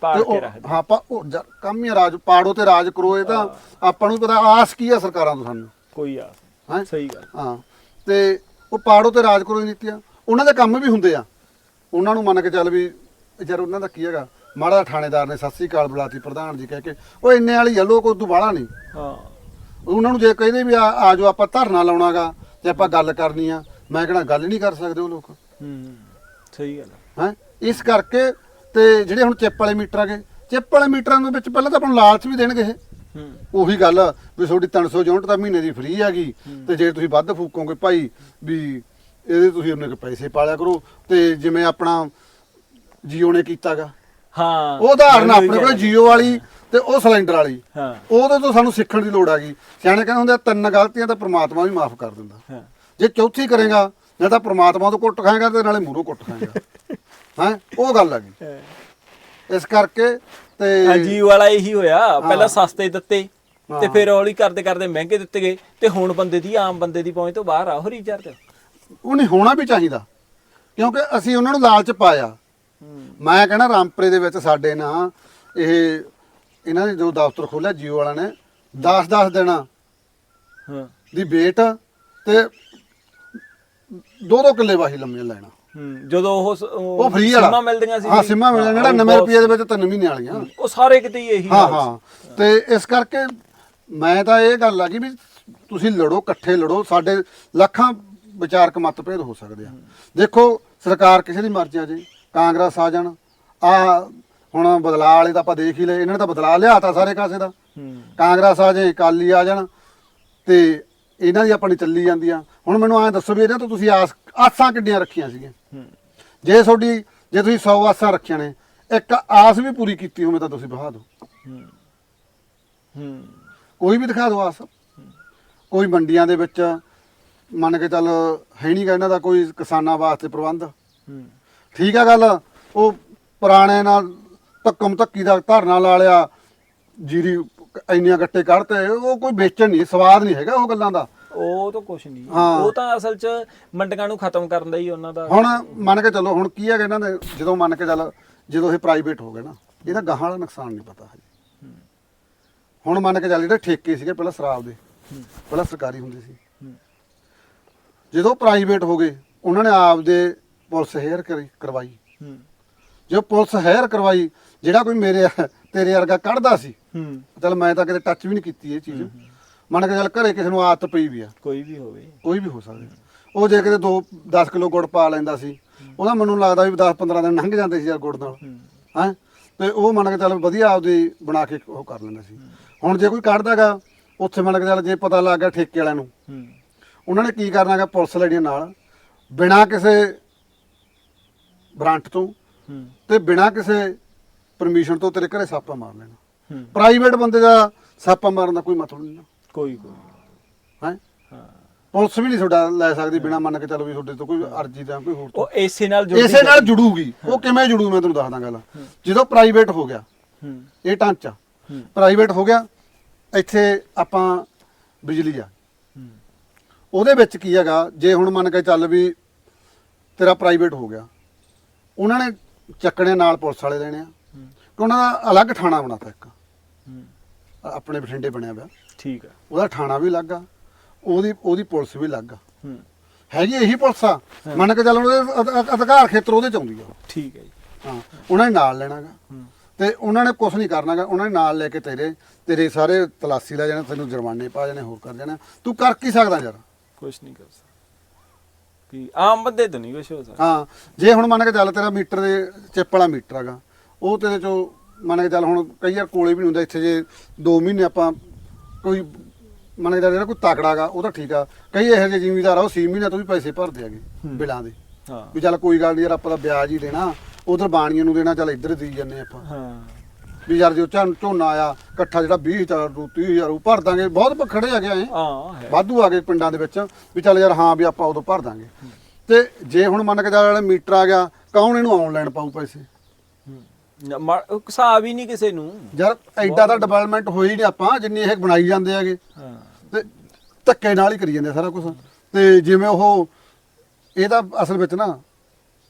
ਪਾੜ ਤੇ ਕੇ ਉਹ- ਰੱਖ ਦੇ। ਹਾਂ ਪਾ ਉਹ ਕੰਮ ਹੀ ਆ ਰਾਜ ਪਾੜੋ ਤੇ ਰਾਜ ਕਰੋ ਇਹ ਤਾਂ ਆਪਾਂ ਨੂੰ ਪਤਾ ਆਸ ਕੀ ਆ ਸਰਕਾਰਾਂ ਤੋਂ ਸਾਨੂੰ। ਕੋਈ ਆ। ਹੈਂ? ਸਹੀ ਗੱਲ। ਹਾਂ। ਤੇ ਉਹ ਪਾੜੋ ਤੇ ਰਾਜ ਕਰੋ ਦੀ ਨੀਤੀਆਂ। ਉਹਨਾਂ ਦੇ ਕੰਮ ਵੀ ਹੁੰਦੇ ਆ। ਉਹਨਾਂ ਨੂੰ ਮੰਨ ਕੇ ਚੱਲ ਵੀ ਯਾਰ ਉਹਨਾਂ ਦਾ ਕੀ ਹੈਗਾ? ਮਾੜਾ ਜਿਹਾ ਥਾਣੇਦਾਰ ਨੇ ਸਤਿ ਸ੍ਰੀ ਅਕਾਲ ਬੁਲਾਤੀ ਪ੍ਰਧਾਨ ਜੀ ਕਹਿ ਕੇ। ਉਹ ਇੰਨੇ ਵਾਲੀ ਆ ਲੋਕ ਉਦੋਂ ਬਾਹਲਾ ਨਹੀਂ। ਹਾਂ। ਉਹਨਾਂ ਨੂੰ ਜੇ ਕਹਿੰਦੇ ਵੀ ਆ ਆ ਜਾਓ ਆਪਾਂ ਧਰਨਾ ਲਾਉਣਾਗਾ। ਤੇ ਆਪਾਂ ਗੱਲ ਕਰਨੀ ਆ ਮੈਂ ਕਹਣਾ ਗੱਲ ਨਹੀਂ ਕਰ ਸਕਦੇ ਉਹ ਲੋਕ। ਹੂੰ ਸਹੀ ਗੱਲ। ਹੈ? ਇਸ ਕਰਕੇ ਤੇ ਜਿਹੜੇ ਹੁਣ ਚਿੱਪ ਵਾਲੇ ਮੀਟਰ ਆਗੇ ਚਿੱਪ ਵਾਲੇ ਮੀਟਰਾਂ ਦੇ ਵਿੱਚ ਪਹਿਲਾਂ ਤਾਂ ਆਪਾਂ ਨੂੰ ਲਾਲਚ ਵੀ ਦੇਣਗੇ ਇਹ। ਹੂੰ। ਉਹੀ ਗੱਲ ਵੀ ਤੁਹਾਡੀ 300 ਯੂਨਿਟ ਤਾਂ ਮਹੀਨੇ ਦੀ ਫ੍ਰੀ ਹੈਗੀ ਤੇ ਜੇ ਤੁਸੀਂ ਵੱਧ ਫੂਕੋਗੇ ਭਾਈ ਵੀ ਇਹਦੇ ਤੁਸੀਂ ਉਹਨੇ ਪੈਸੇ ਪਾਲਿਆ ਕਰੋ ਤੇ ਜਿਵੇਂ ਆਪਣਾ ਜੀਓ ਨੇ ਕੀਤਾਗਾ। ਹਾਂ। ਉਹ ਉਦਾਹਰਨ ਆਪਣੇ ਕੋਲ ਜੀਓ ਵਾਲੀ ਤੇ ਉਹ ਸਿਲੰਡਰ ਵਾਲੀ। ਹਾਂ। ਉਹਦੇ ਤੋਂ ਸਾਨੂੰ ਸਿੱਖਣ ਦੀ ਲੋੜ ਆ ਗਈ ਸਿਆਣੇ ਕਹਿੰਦੇ ਹੁੰਦੇ ਆ, ਤਿੰਨ ਗਲਤੀਆਂ ਤਾਂ ਪ੍ਰਮਾਤਮਾ ਵੀ ਮਾਫ ਕਰ ਦਿੰਦਾ। ਹਾਂ। ਜੇ ਚੌਥੀ ਕਰੇਗਾ ਜਾਂ ਤਾਂ ਪ੍ਰਮਾਤਮਾ ਤੋਂ ਕੁੱਟ ਖਾਏਗਾ ਤੇ ਨਾਲੇ ਮੂਹਰੋਂ ਕੁੱਟ ਖਾਏਗਾ। ਹੈ? ਉਹ ਗੱਲ ਆ ਗਈ ਇਸ ਕਰਕੇ ਤੇ ਹਾਂਜੀ ਵਾਲਾ ਇਹੀ ਹੋਇਆ। ਪਹਿਲਾਂ ਸਸਤੇ ਦਿੱਤੇ ਤੇ। ਫਿਰ ਹੌਲੀ ਕਰਦੇ ਕਰਦੇ ਮਹਿੰਗੇ ਦਿੱਤੇ ਗਏ ਤੇ ਹੁਣ ਬੰਦੇ ਦੀ ਆਮ ਬੰਦੇ ਦੀ ਪਹੁੰਚ ਤੋਂ ਬਾਹਰ ਆ ਉਹ ਰੀਚਾਰਜ ਉਹ ਨਹੀਂ ਹੋਣਾ ਵੀ ਚਾਹੀਦਾ। ਕਿਉਂਕਿ ਅਸੀਂ ਉਹਨਾਂ ਨੂੰ ਲਾਲਚ ਪਾਇਆ। ਮੈਂ ਕਹਿੰਦਾ ਰਾਮਪੁਰੇ ਦੇ ਵਿੱਚ ਸਾਡੇ ਨਾ ਇਹ ਇਹਨਾਂ ਨੇ ਜੋ ਦਫ਼ਤਰ ਖੋਲਿਆ ਜੀਓ ਵਾਲਾ ਨੇ 10-10 ਦਿਨਾਂ ਹਾਂ। ਦੀ ਵੇਟ ਤੇ ਦੋ ਦੋ ਕਿੱਲੇ ਵਾਹੀ ਲੰਮੀਆਂ ਲੈਣਾ ਹੂੰ ਜਦੋਂ ਉਹ ਸ- ਉਹ ਫ੍ਰੀ ਵਾਲਾ। ਸਿੰਮਾਂ ਮਿਲਦੀਆਂ ਸੀ ਹਾਂ free। ਸਿੰਮਾ ਮਿਲ ਹਾਂ, 99 ਉਹ ਰੁਪਏ ਦੇ ਵਿੱਚ 3 ਮਹੀਨੇ ਵਾਲੀਆਂ। ਉਹ ਸਾਰੇ ਕਿਤੇ ਹੀ ਇਹੀ ਹਾਂ ਹਾਲ ਹਾਂ। ਤੇ ਇਸ ਕਰਕੇ ਮੈਂ ਤਾਂ ਇਹ ਗੱਲ ਆ ਗਈ ਵੀ ਤੁਸੀਂ ਲੜੋ ਇਕੱਠੇ ਲੜੋ ਸਾਡੇ ਲੱਖਾਂ ਵਿਚਾਰਕ ਮਤਭੇਦ ਹੋ ਸਕਦੇ ਆ। ਦੇਖੋ ਸਰਕਾਰ ਕਿਸੇ ਦੀ ਮਰਜ਼ੀ ਆ ਜੇ ਕਾਂਗਰਸ ਆ ਜਾਣ ਆ ਹੁਣ ਬਦਲਾਅ ਵਾਲੇ ਤਾਂ ਆਪਾਂ ਦੇਖ ਹੀ ਲਏ ਇਹਨਾਂ ਨੇ ਤਾਂ ਬਦਲਾ ਲਿਆਤਾ ਸਾਰੇ ਕਾਸੇ ਦਾ। ਕਾਂਗਰਸ ਆ ਜਾਏ ਅਕਾਲੀ ਆ ਜਾਣ ਤੇ ਇਹਨਾਂ ਦੀ ਆਪਣੀ ਚੱਲੀ ਜਾਂਦੀ ਆ ਹੁਣ ਮੈਨੂੰ ਐਂ ਦੱਸੋ ਵੀ ਇਹਨਾਂ ਤੋਂ ਤੁਸੀਂ ਆਸ ਆਸਾਂ ਕਿੰਨੀਆਂ ਰੱਖੀਆਂ ਸੀਗੀਆਂ? ਜੇ ਤੁਹਾਡੀ ਜੇ ਤੁਸੀਂ 100 ਆਸਾਂ ਰੱਖੀਆਂ ਨੇ ਇੱਕ ਆਸ ਵੀ ਪੂਰੀ ਕੀਤੀ ਹੋਵੇ ਤਾਂ ਤੁਸੀਂ ਬਹਾ ਦਿਓ। ਹੂੰ। ਕੋਈ ਵੀ ਦਿਖਾ ਦਿਓ ਆਸ। ਕੋਈ ਮੰਡੀਆਂ ਦੇ ਵਿੱਚ ਮੰਨ ਕੇ ਚੱਲ ਹੈ ਨਹੀਂ ਗਾ ਇਹਨਾਂ ਦਾ ਕੋਈ ਕਿਸਾਨਾਂ ਵਾਸਤੇ ਪ੍ਰਬੰਧ। ਠੀਕ ਆ ਗੱਲ ਉਹ ਪੁਰਾਣੇ ਨਾਲ ਧੱਕਮ ਧੱਕੀ ਦਾ ਧਰਨਾ ਲਾ ਲਿਆ ਜੀਰੀ ਇੰਨੀਆਂ ਗੱਟੇ ਕੱਢਤੇ ਉਹ ਕੋਈ ਵੇਚਣ ਨਹੀਂ ਸਵਾਦ ਨਹੀਂ ਹੈਗਾ ਉਹ ਗੱਲਾਂ ਦਾ। ਉਹ ਤਾਂ ਕੁਛ ਨਹੀਂ। ਉਹ ਤਾਂ ਅਸਲ 'ਚ ਮੰਡੀਆਂ ਨੂੰ ਖਤਮ ਕਰਨ ਦਾ ਹੀ ਉਹਨਾਂ ਦਾ। ਹੁਣ ਮੰਨ ਕੇ ਚੱਲੋ ਹੁਣ ਕੀ ਹੈਗਾ ਇਹਨਾਂ ਦੇ ਜਦੋਂ ਮੰਨ ਕੇ ਚੱਲ ਜਦੋਂ ਇਹ ਪ੍ਰਾਈਵੇਟ ਹੋ ਗਏ ਨਾ ਇਹਦਾ ਗਾਹਾਂ ਵਾਲਾ ਨੁਕਸਾਨ ਨਹੀਂ ਪਤਾ ਹਜੇ। ਹੁਣ ਮੰਨ ਕੇ ਚੱਲ ਜਿਹੜੇ ਠੇਕੇ ਸੀਗੇ ਪਹਿਲਾਂ ਸ਼ਰਾਬ ਦੇ। ਪਹਿਲਾਂ ਸਰਕਾਰੀ ਹੁੰਦੇ ਸੀ। ਜਦੋਂ ਪ੍ਰਾਈਵੇਟ ਹੋ ਗਏ ਉਹਨਾਂ ਨੇ ਆਪਦੇ ਪੁਲਿਸ ਹੈਰ ਕਰੀ ਕਰਵਾਈ। ਜੋ ਪੁਲਿਸ ਹੈਰ ਕਰਵਾਈ ਜਿਹੜਾ ਕੋਈ ਮੇਰੇ ਤੇਰੇ ਵਰਗਾ ਕੱਢਦਾ ਸੀ ਹੂੰ। ਚੱਲ ਮੈਂ ਤਾਂ ਕਿਤੇ ਟੱਚ ਵੀ ਨਹੀਂ ਕੀਤੀ ਇਹ ਚੀਜ਼। ਮੰਨ ਕੇ ਚੱਲ ਘਰੇ ਕਿਸੇ ਨੂੰ ਆਦਤ ਪਈ ਵੀ ਆ। ਕੋਈ ਵੀ ਹੋਵੇ। ਕੋਈ ਵੀ ਹੋ ਸਕਦਾ। ਉਹ ਜੇ ਕਿਤੇ 2 10 ਕਿਲੋ ਗੁੜ ਪਾ ਲੈਂਦਾ ਸੀ ਉਹਦਾ ਮੈਨੂੰ ਲੱਗਦਾ ਵੀ 10 15 ਦਿਨ ਲੰਘ ਜਾਂਦੇ ਸੀ ਯਾਰ ਗੁੜ ਨਾਲ। ਹੂੰ। ਤੇ ਉਹ ਮੰਨ ਕੇ ਚੱਲ ਵਧੀਆ ਆਪਦੀ ਬਣਾ ਕੇ ਉਹ ਕਰ ਲੈਂਦਾ ਸੀ। ਹੁਣ ਜੇ ਕੋਈ ਕੱਢਦਾਗਾ ਉੱਥੇ ਮੰਨ ਕੇ ਚੱਲ ਜੇ ਪਤਾ ਲੱਗ ਗਿਆ ਠੇਕੇ ਵਾਲਿਆਂ ਨੂੰ। ਉਹਨਾਂ ਨੇ ਕੀ ਕਰਨਾਗਾ ਪੁਲਿਸ ਲੈਣੀਆਂ ਨਾਲ ਬਿਨਾਂ ਕਿਸੇ ਵਾਰੰਟ ਤੋਂ ਤੇ ਬਿਨਾਂ ਕਿਸੇ ਪਰਮਿਸ਼ਨ ਤੋਂ ਤੇਰੇ ਘਰੇ ਛਾਪਾ ਮਾਰ ਲੈਣਾ। ਪ੍ਰਾਈਵੇਟ ਬੰਦੇ ਦਾ ਛਾਪਾ ਮਾਰਨ ਦਾ ਕੋਈ ਮਤਲਬ ਨਹੀਂ ਕੋਈ ਕੋਈ। ਹੈ? ਹਾਂ। ਪੁਲਿਸ ਵੀ ਨਹੀਂ ਤੁਹਾਡਾ ਲੈ ਸਕਦੀ ਬਿਨਾਂ ਮੰਨ ਕੇ ਚੱਲ ਵੀ ਤੁਹਾਡੇ ਤੋਂ ਕੋਈ ਅਰਜੀ ਜਾਂ ਕੋਈ ਹੋਰ ਉਹ ਇਸੇ ਨਾਲ ਜੁੜਦੀ ਇਸੇ ਨਾਲ ਜੁੜੂਗੀ। ਉਹ ਕਿਵੇਂ ਜੁੜੂ ਮੈਂ ਤੁਹਾਨੂੰ ਦੱਸਦਾ ਗੱਲ। ਜਦੋਂ ਪ੍ਰਾਈਵੇਟ ਹੋ ਗਿਆ ਹੂੰ। ਇਹ ਹੂੰ। ਪ੍ਰਾਈਵੇਟ ਹੋ ਗਿਆ ਇੱਥੇ ਆਪਾਂ ਬਿਜਲੀ ਆ। ਹੂੰ। ਉਹਦੇ ਵਿੱਚ ਕੀ ਹੈਗਾ ਜੇ ਹੁਣ ਮੰਨ ਕੇ ਚੱਲ ਵੀ ਤੇਰਾ ਪ੍ਰਾਈਵੇਟ ਹੋ ਗਿਆ ਉਹਨਾਂ ਨੇ ਚੱਕਣੇ ਨਾਲ ਪੁਲਿਸ ਵਾਲੇ ਲੈਣੇ ਆ। ਕਿ ਉਹਨਾਂ ਦਾ ਅਲੱਗ ਥਾਣਾ ਬਣਾਤਾ ਇੱਕ। ਹੂੰ। ਆਪਣੇ ਬਠਿੰਡੇ ਬਣਿਆ ਪਿਆ ਠੀਕ ਆ। ਉਹਦਾ ਥਾਣਾ ਵੀ ਅਲੱਗ ਆ ਉਹਦੀ ਉਹਦੀ ਪੁਲਿਸ ਵੀ ਅਲੱਗ ਆ। ਹੂੰ। ਹੈਗੀ ਇਹੀ ਪੁਲਿਸ ਆ। ਮੰਨ ਕੇ ਚੱਲ ਉਹਦੇ ਅਧ- ਅਧ- ਅਧਿਕਾਰ ਖੇਤਰ ਉਹਦੇ ਚ ਆਉਂਦੀ ਆ। ਠੀਕ ਹੈ ਜੀ। ਹਾਂ ਉਹਨਾਂ ਨੇ ਨਾਲ ਲੈਣਾਗਾ। ਹੂੰ। ਤੇ ਉਹਨਾਂ ਨੇ ਕੁਝ ਨਹੀਂ ਕਰਨਾਗਾ। ਉਹਨਾਂ ਨੇ ਨਾਲ ਲੈ ਕੇ ਤੇਰੇ ਤੇਰੇ ਸਾਰੇ ਤਲਾਸੀ ਲੈ ਜਾਣਾ ਤੈਨੂੰ ਜੁਰਮਾਨੇ ਪਾ ਜਾਣੇ ਹੋਰ ਕਰ ਜਾਣਾ। ਤੂੰ ਕਰ ਕੀ ਸਕਦਾ ਯਾਰ? ਕੁਛ ਨਹੀਂ ਕਰ ਸਕਦਾ। ਕਿ ਆਮ ਬੰਦੇ ਤੋਂ ਨਹੀਂ ਕੁਛ ਹੋ ਸਕਦਾ। ਹਾਂ ਜੇ ਹੁਣ ਮੰਨ ਕੇ ਚੱਲ ਤੇਰਾ ਮੀਟਰ ਦੇ ਚਿੱਪ ਵਾਲਾ ਮੀਟਰ ਹੈਗਾ ਉਹ ਤੇਰੇ ਚੋਂ ਮੰਨ ਕੇ ਚੱਲ ਹੁਣ ਕਈ ਵਾਰ ਕੋਲੇ ਵੀ ਨਹੀਂ ਹੁੰਦਾ ਇੱਥੇ ਜੇ 2 ਮਹੀਨੇ ਆਪਾਂ ਕੋਈ ਮੰਨ ਕੇ ਚੱਲ ਜਿਹੜਾ ਕੋਈ ਤਕੜਾਗਾ ਉਹ ਤਾਂ ਠੀਕ ਆ। ਕਈ ਇਹੋ ਜਿਹੇ ਜ਼ਿਮੀਦਾਰ ਆ ਉਹ 6 ਮਹੀਨੇ ਤੋਂ ਵੀ ਪੈਸੇ ਭਰਦੇ ਹੈਗੇ ਬਿਲਾਂ ਦੇ। ਹਾਂ। ਵੀ ਚੱਲ ਕੋਈ ਗੱਲ ਨਹੀਂ ਯਾਰ ਆਪਾਂ ਤਾਂ ਵਿਆਜ ਹੀ ਦੇਣਾ। ਉਧਰ ਬਾਣੀਆਂ ਨੂੰ ਦੇਣਾ ਚੱਲ ਇੱਧਰ ਦੇਈ ਜੰਨੇ ਆਪਾਂ। ਹਾਂ। ਵੀ ਯਾਰ ਜੋ ਝੋਨ- ਝੋਨਾ ਆਇਆ ਇਕੱਠਾ ਜਿਹੜਾ 20000 ਰੂ 30000 ਰੂ ਭਰ ਦਾਂਗੇ। ਬਹੁਤ ਪ- ਖੜੇ ਹੈਗੇ ਐ ਹਾਂ ਹੈ। ਵਾਧੂ ਆ ਗਏ ਪਿੰਡਾਂ ਦੇ ਵਿੱਚ। ਵੀ ਚੱਲ ਯਾਰ ਹਾਂ ਵੀ ਆਪਾਂ ਉਦੋਂ ਭਰ ਦਾਂਗੇ। ਤੇ ਜੇ ਹੁਣ ਮੰਨ ਕੇ ਚੱਲ ਮੀਟਰ ਆ ਗਿਆ ਕੌਣ ਇਹਨੂੰ ਆਨਲਾਈਨ ਪਾਊ ਪੈਸੇ? ਹਿਸਾਬ ਹੀ ਨਹੀਂ ਕਿਸੇ ਨੂੰ। ਯਾਰ ਐਡਾ ਤਾਂ ਡਿਵੈਲਪਮੈਂਟ ਹੋਈ ਨਹੀਂ ਆਪਾਂ ਜਿੰਨੀ ਇਹ ਬਣਾਈ ਜਾਂਦੇ ਹੈਗੇ। ਹਾਂ। ਤੇ ਧੱਕੇ ਨਾਲ ਹੀ ਕਰੀ ਜਾਂਦੇ ਆ ਸਾਰਾ ਕੁਝ ਤੇ ਜਿਵੇਂ ਉਹ ਇਹ ਤਾਂ ਅਸਲ ਵਿੱਚ ਨਾ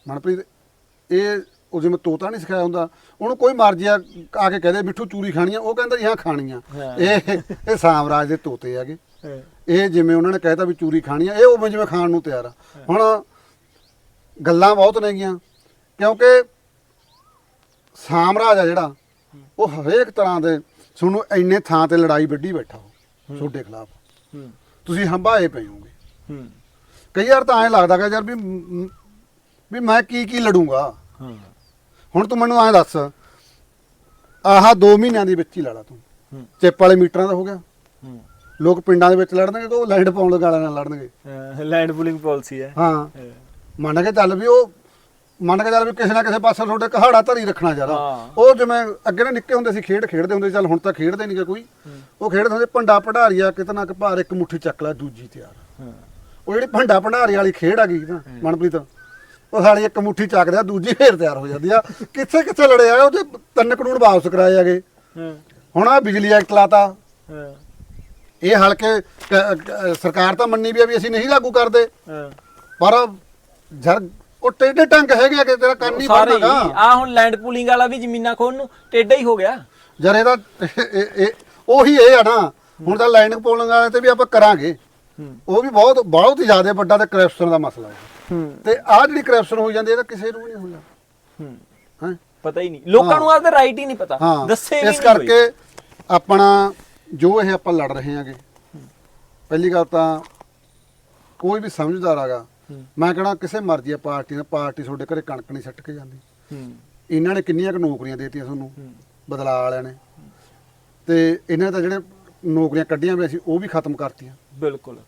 ਮਨਪ੍ਰੀਤ ਇਹ ਉਹ ਜਿਵੇਂ ਤੋਤਾ ਨਹੀਂ ਸਿਖਾਇਆ ਹੁੰਦਾ। ਉਹਨੂੰ ਕੋਈ ਮਰਜ਼ੀ ਆ ਆ ਕੇ ਕਹਦੇ ਮਿੱਠੂ ਚੂਰੀ ਖਾਣੀ ਆ ਉਹ ਕਹਿੰਦਾ ਜੀ ਹਾਂ ਖਾਣੀ ਆ। ਇਹ ਇਹ ਸਾਮਰਾਜ ਦੇ ਤੋਤੇ ਹੈਗੇ। ਇਹ ਜਿਵੇਂ ਉਹਨਾਂ ਨੇ ਕਹਿਤਾ ਵੀ ਚੂਰੀ ਖਾਣੀ ਆ ਇਹ ਉਵੇਂ ਜਿਵੇਂ ਖਾਣ ਨੂੰ ਤਿਆਰ ਆ। ਹੁਣ ਗੱਲਾਂ ਬਹੁਤ ਨੇਗੀਆਂ ਕਿਉਂਕਿ ਸਾਮਰਾਜ ਆ ਜਿਹੜਾ ਉਹ ਹਰੇਕ ਤਰ੍ਹਾਂ ਦੇ ਤੁਹਾਨੂੰ ਇੰਨੇ ਥਾਂ ਤੇ ਲੜਾਈ ਵੱਢੀ ਬੈਠਾ ਉਹ ਤੁਹਾਡੇ ਖਿਲਾਫ। ਤੁਸੀਂ ਹੰਭਾਏ ਪਏ ਹੋਗੇ ਕਈ ਵਾਰ ਤਾਂ ਐਂ ਲੱਗਦਾ ਕਿ ਯਾਰ ਵੀ ਮ- ਵੀ ਮੈਂ ਕੀ ਕੀ ਲੜੂੰਗਾ। ਹੁਣ ਤੂੰ ਮੈਨੂੰ ਐਂ ਦੱਸ ਆਹ 2 ਮਹੀਨਿਆਂ ਦੀ ਵਿੱਚ ਹੀ ਲੜਾ ਤੂੰ। ਚਿੱਪ ਵਾਲੇ ਮੀਟਰਾਂ ਦਾ ਹੋ ਗਿਆ। ਲੋਕ ਪਿੰਡਾਂ ਦੇ ਵਿੱਚ ਲੜਨਗੇ ਤਾਂ ਉਹ ਲਾਈਟ ਪਾਉਣ ਦੇ ਗਾਲਾਂ ਨਾਲ ਲੜਨਗੇ। ਲੈਂਡ ਪੂਲਿੰਗ ਪਾਲਿਸੀ ਹੈ। ਹਾਂ। ਮੰਨ ਕੇ ਚੱਲ ਵੀ ਉਹ ਮੰਨ ਕੇ ਚੱਲ ਵੀ ਕਿਸੇ ਨਾ ਕਿਸੇ ਪਾਸੇ ਤੁਹਾਡੇ ਕਹਾੜਾ ਧਰੀ ਰੱਖਣਾ ਜ਼ਿਆਦਾ। ਹਾਂ। ਉਹ ਜਿਵੇਂ ਅੱਗੇ ਨਾ ਨਿੱਕੇ ਹੁੰਦੇ ਸੀ ਖੇਡ ਖੇਡਦੇ ਹੁੰਦੇ ਸੀ ਚੱਲ ਹੁਣ ਤਾਂ ਖੇਡਦੇ ਨਹੀਂਗੇ ਕੋਈ। ਉਹ ਖੇਡਦੇ ਹੁੰਦੇ ਭੰਡਾ ਪੜਾਰੀਆ ਕਿਤਨਾ ਕਿ ਭਾਰ ਇੱਕ ਮੁੱਠੀ ਚੱਕ ਲੈ ਦੂਜੀ ਤਿਆਰ ਹਾਂ। ਉਹ ਜਿਹੜੀ ਭੰਡਾ ਭੰਡਾਰੀ ਵਾਲੀ ਖੇਡ ਆ ਗਈ ਨਾ ਮਨਪ੍ਰੀਤ ਉਹ ਸਾਲੀ ਇੱਕ ਮੁੱਠੀ ਚੱਕਦੇ ਆ ਦੂਜੀ ਫੇਰ ਤਿਆਰ ਹੋ ਜਾਂਦੀ ਆ। ਕਿੱਥੇ ਕਿੱਥੇ ਲੜੇ ਆ ਉਹਦੇ ਤਿੰਨ ਕਾਨੂੰਨ ਵਾਪਸ ਕਰਾਏ ਆਗੇ ਹਾਂ। ਹੁਣ ਆ ਬਿਜਲੀ ਐਕਟ ਲਾਤਾ। ਹਾਂ। ਇਹ ਹਲਕੇ ਕ- ਕ- ਸਰਕਾਰ ਤਾਂ ਮੰਨੀ ਵੀ ਆ ਵੀ ਅਸੀਂ ਨਹੀਂ ਲਾਗੂ ਕਰਦੇ। ਹਾਂ। ਪਰ ਜਰ ਉਹ ਟੇਡੇ ਟੰਗ ਹੈਗੇ ਆ ਕਿ ਤੇਰਾ ਕੰਨ ਨਹੀਂ ਸਾਰੇ ਬਣਾਗਾ ਆ ਹੁਣ ਲੈਂਡ ਪੂਲਿੰਗ ਵਾਲਾ ਵੀ ਜ਼ਮੀਨਾਂ ਖੋਣ ਨੂੰ ਟੇਡਾ ਹੀ ਹੋ ਗਿਆ। ਜਰ ਇਹਦਾ ਇਹ- ਇਹ ਉਹੀ ਇਹ ਆ ਨਾ ਹੁਣ ਤਾਂ ਲਾਈਨਿੰਗ ਪੋਲਿੰਗ ਵਾਲੇ ਤੇ ਵੀ ਆਪਾਂ ਕਰਾਂਗੇ। ਹੂੰ ਉਹ ਵੀ ਬਹੁਤ ਬਹੁਤ ਹੀ ਜ਼ਿਆਦਾ ਵੱਡਾ ਤੇ ਕਰਪਸ਼ਨ ਦਾ ਮਸਲਾ ਹੈ। ਹੂੰ। ਤੇ ਆਹ ਜਿਹੜੀ ਕਰਪਸ਼ਨ ਹੋਈ ਜਾਂਦੀ ਇਹਦਾ ਕਿਸੇ ਨੂੰ ਵੀ ਨਹੀਂ ਹੋਇਆ। ਹੂੰ। ਹਾਂ? ਪਤਾ ਹੀ ਨਹੀਂ। ਲੋਕਾਂ ਨੂੰ ਆਪਦਾ ਰਾਈਟ ਹੀ ਨਹੀਂ ਪਤਾ। ਹਾਂ। ਦੱਸੇ ਵੀ ਇਸ ਨਹੀਂ ਕੋਈ। ਕਰਕੇ ਆਪਣਾ ਜੋ ਇਹ ਆਪਾਂ ਲੜ ਰਹੇ ਹਾਂਗੇ। ਪਹਿਲੀ ਗੱਲ ਤਾਂ ਕੋਈ ਵੀ ਸਮਝਦਾਰ ਆਗਾ ਹੂੰ। ਮੈਂ ਕਹਣਾ ਕਿਸੇ ਮਰਜ਼ੀ ਆ ਪਾਰਟੀ ਨਾਲ ਪਾਰਟੀ ਤੁਹਾਡੇ ਘਰੇ ਕਣਕ ਨਹੀਂ ਸੱਟ ਕੇ ਜਾਂਦੀ। ਹੂੰ। ਇਹਨਾਂ ਨੇ ਕਿੰਨੀਆਂ ਕੁ ਨੌਕਰੀਆਂ ਦੇਤੀਆਂ ਤੁਹਾਨੂੰ। ਬਦਲਾ ਵਾਲਿਆਂ ਨੇ। ਤੇ ਇਹਨਾਂ ਤਾਂ ਜਿਹੜੇ ਨੌਕਰੀਆਂ ਕੱਢੀਆਂ ਵੀ ਸੀ ਉਹ ਵੀ ਖਤਮ ਕਰਤੀਆਂ। ਬਿਲਕੁਲ।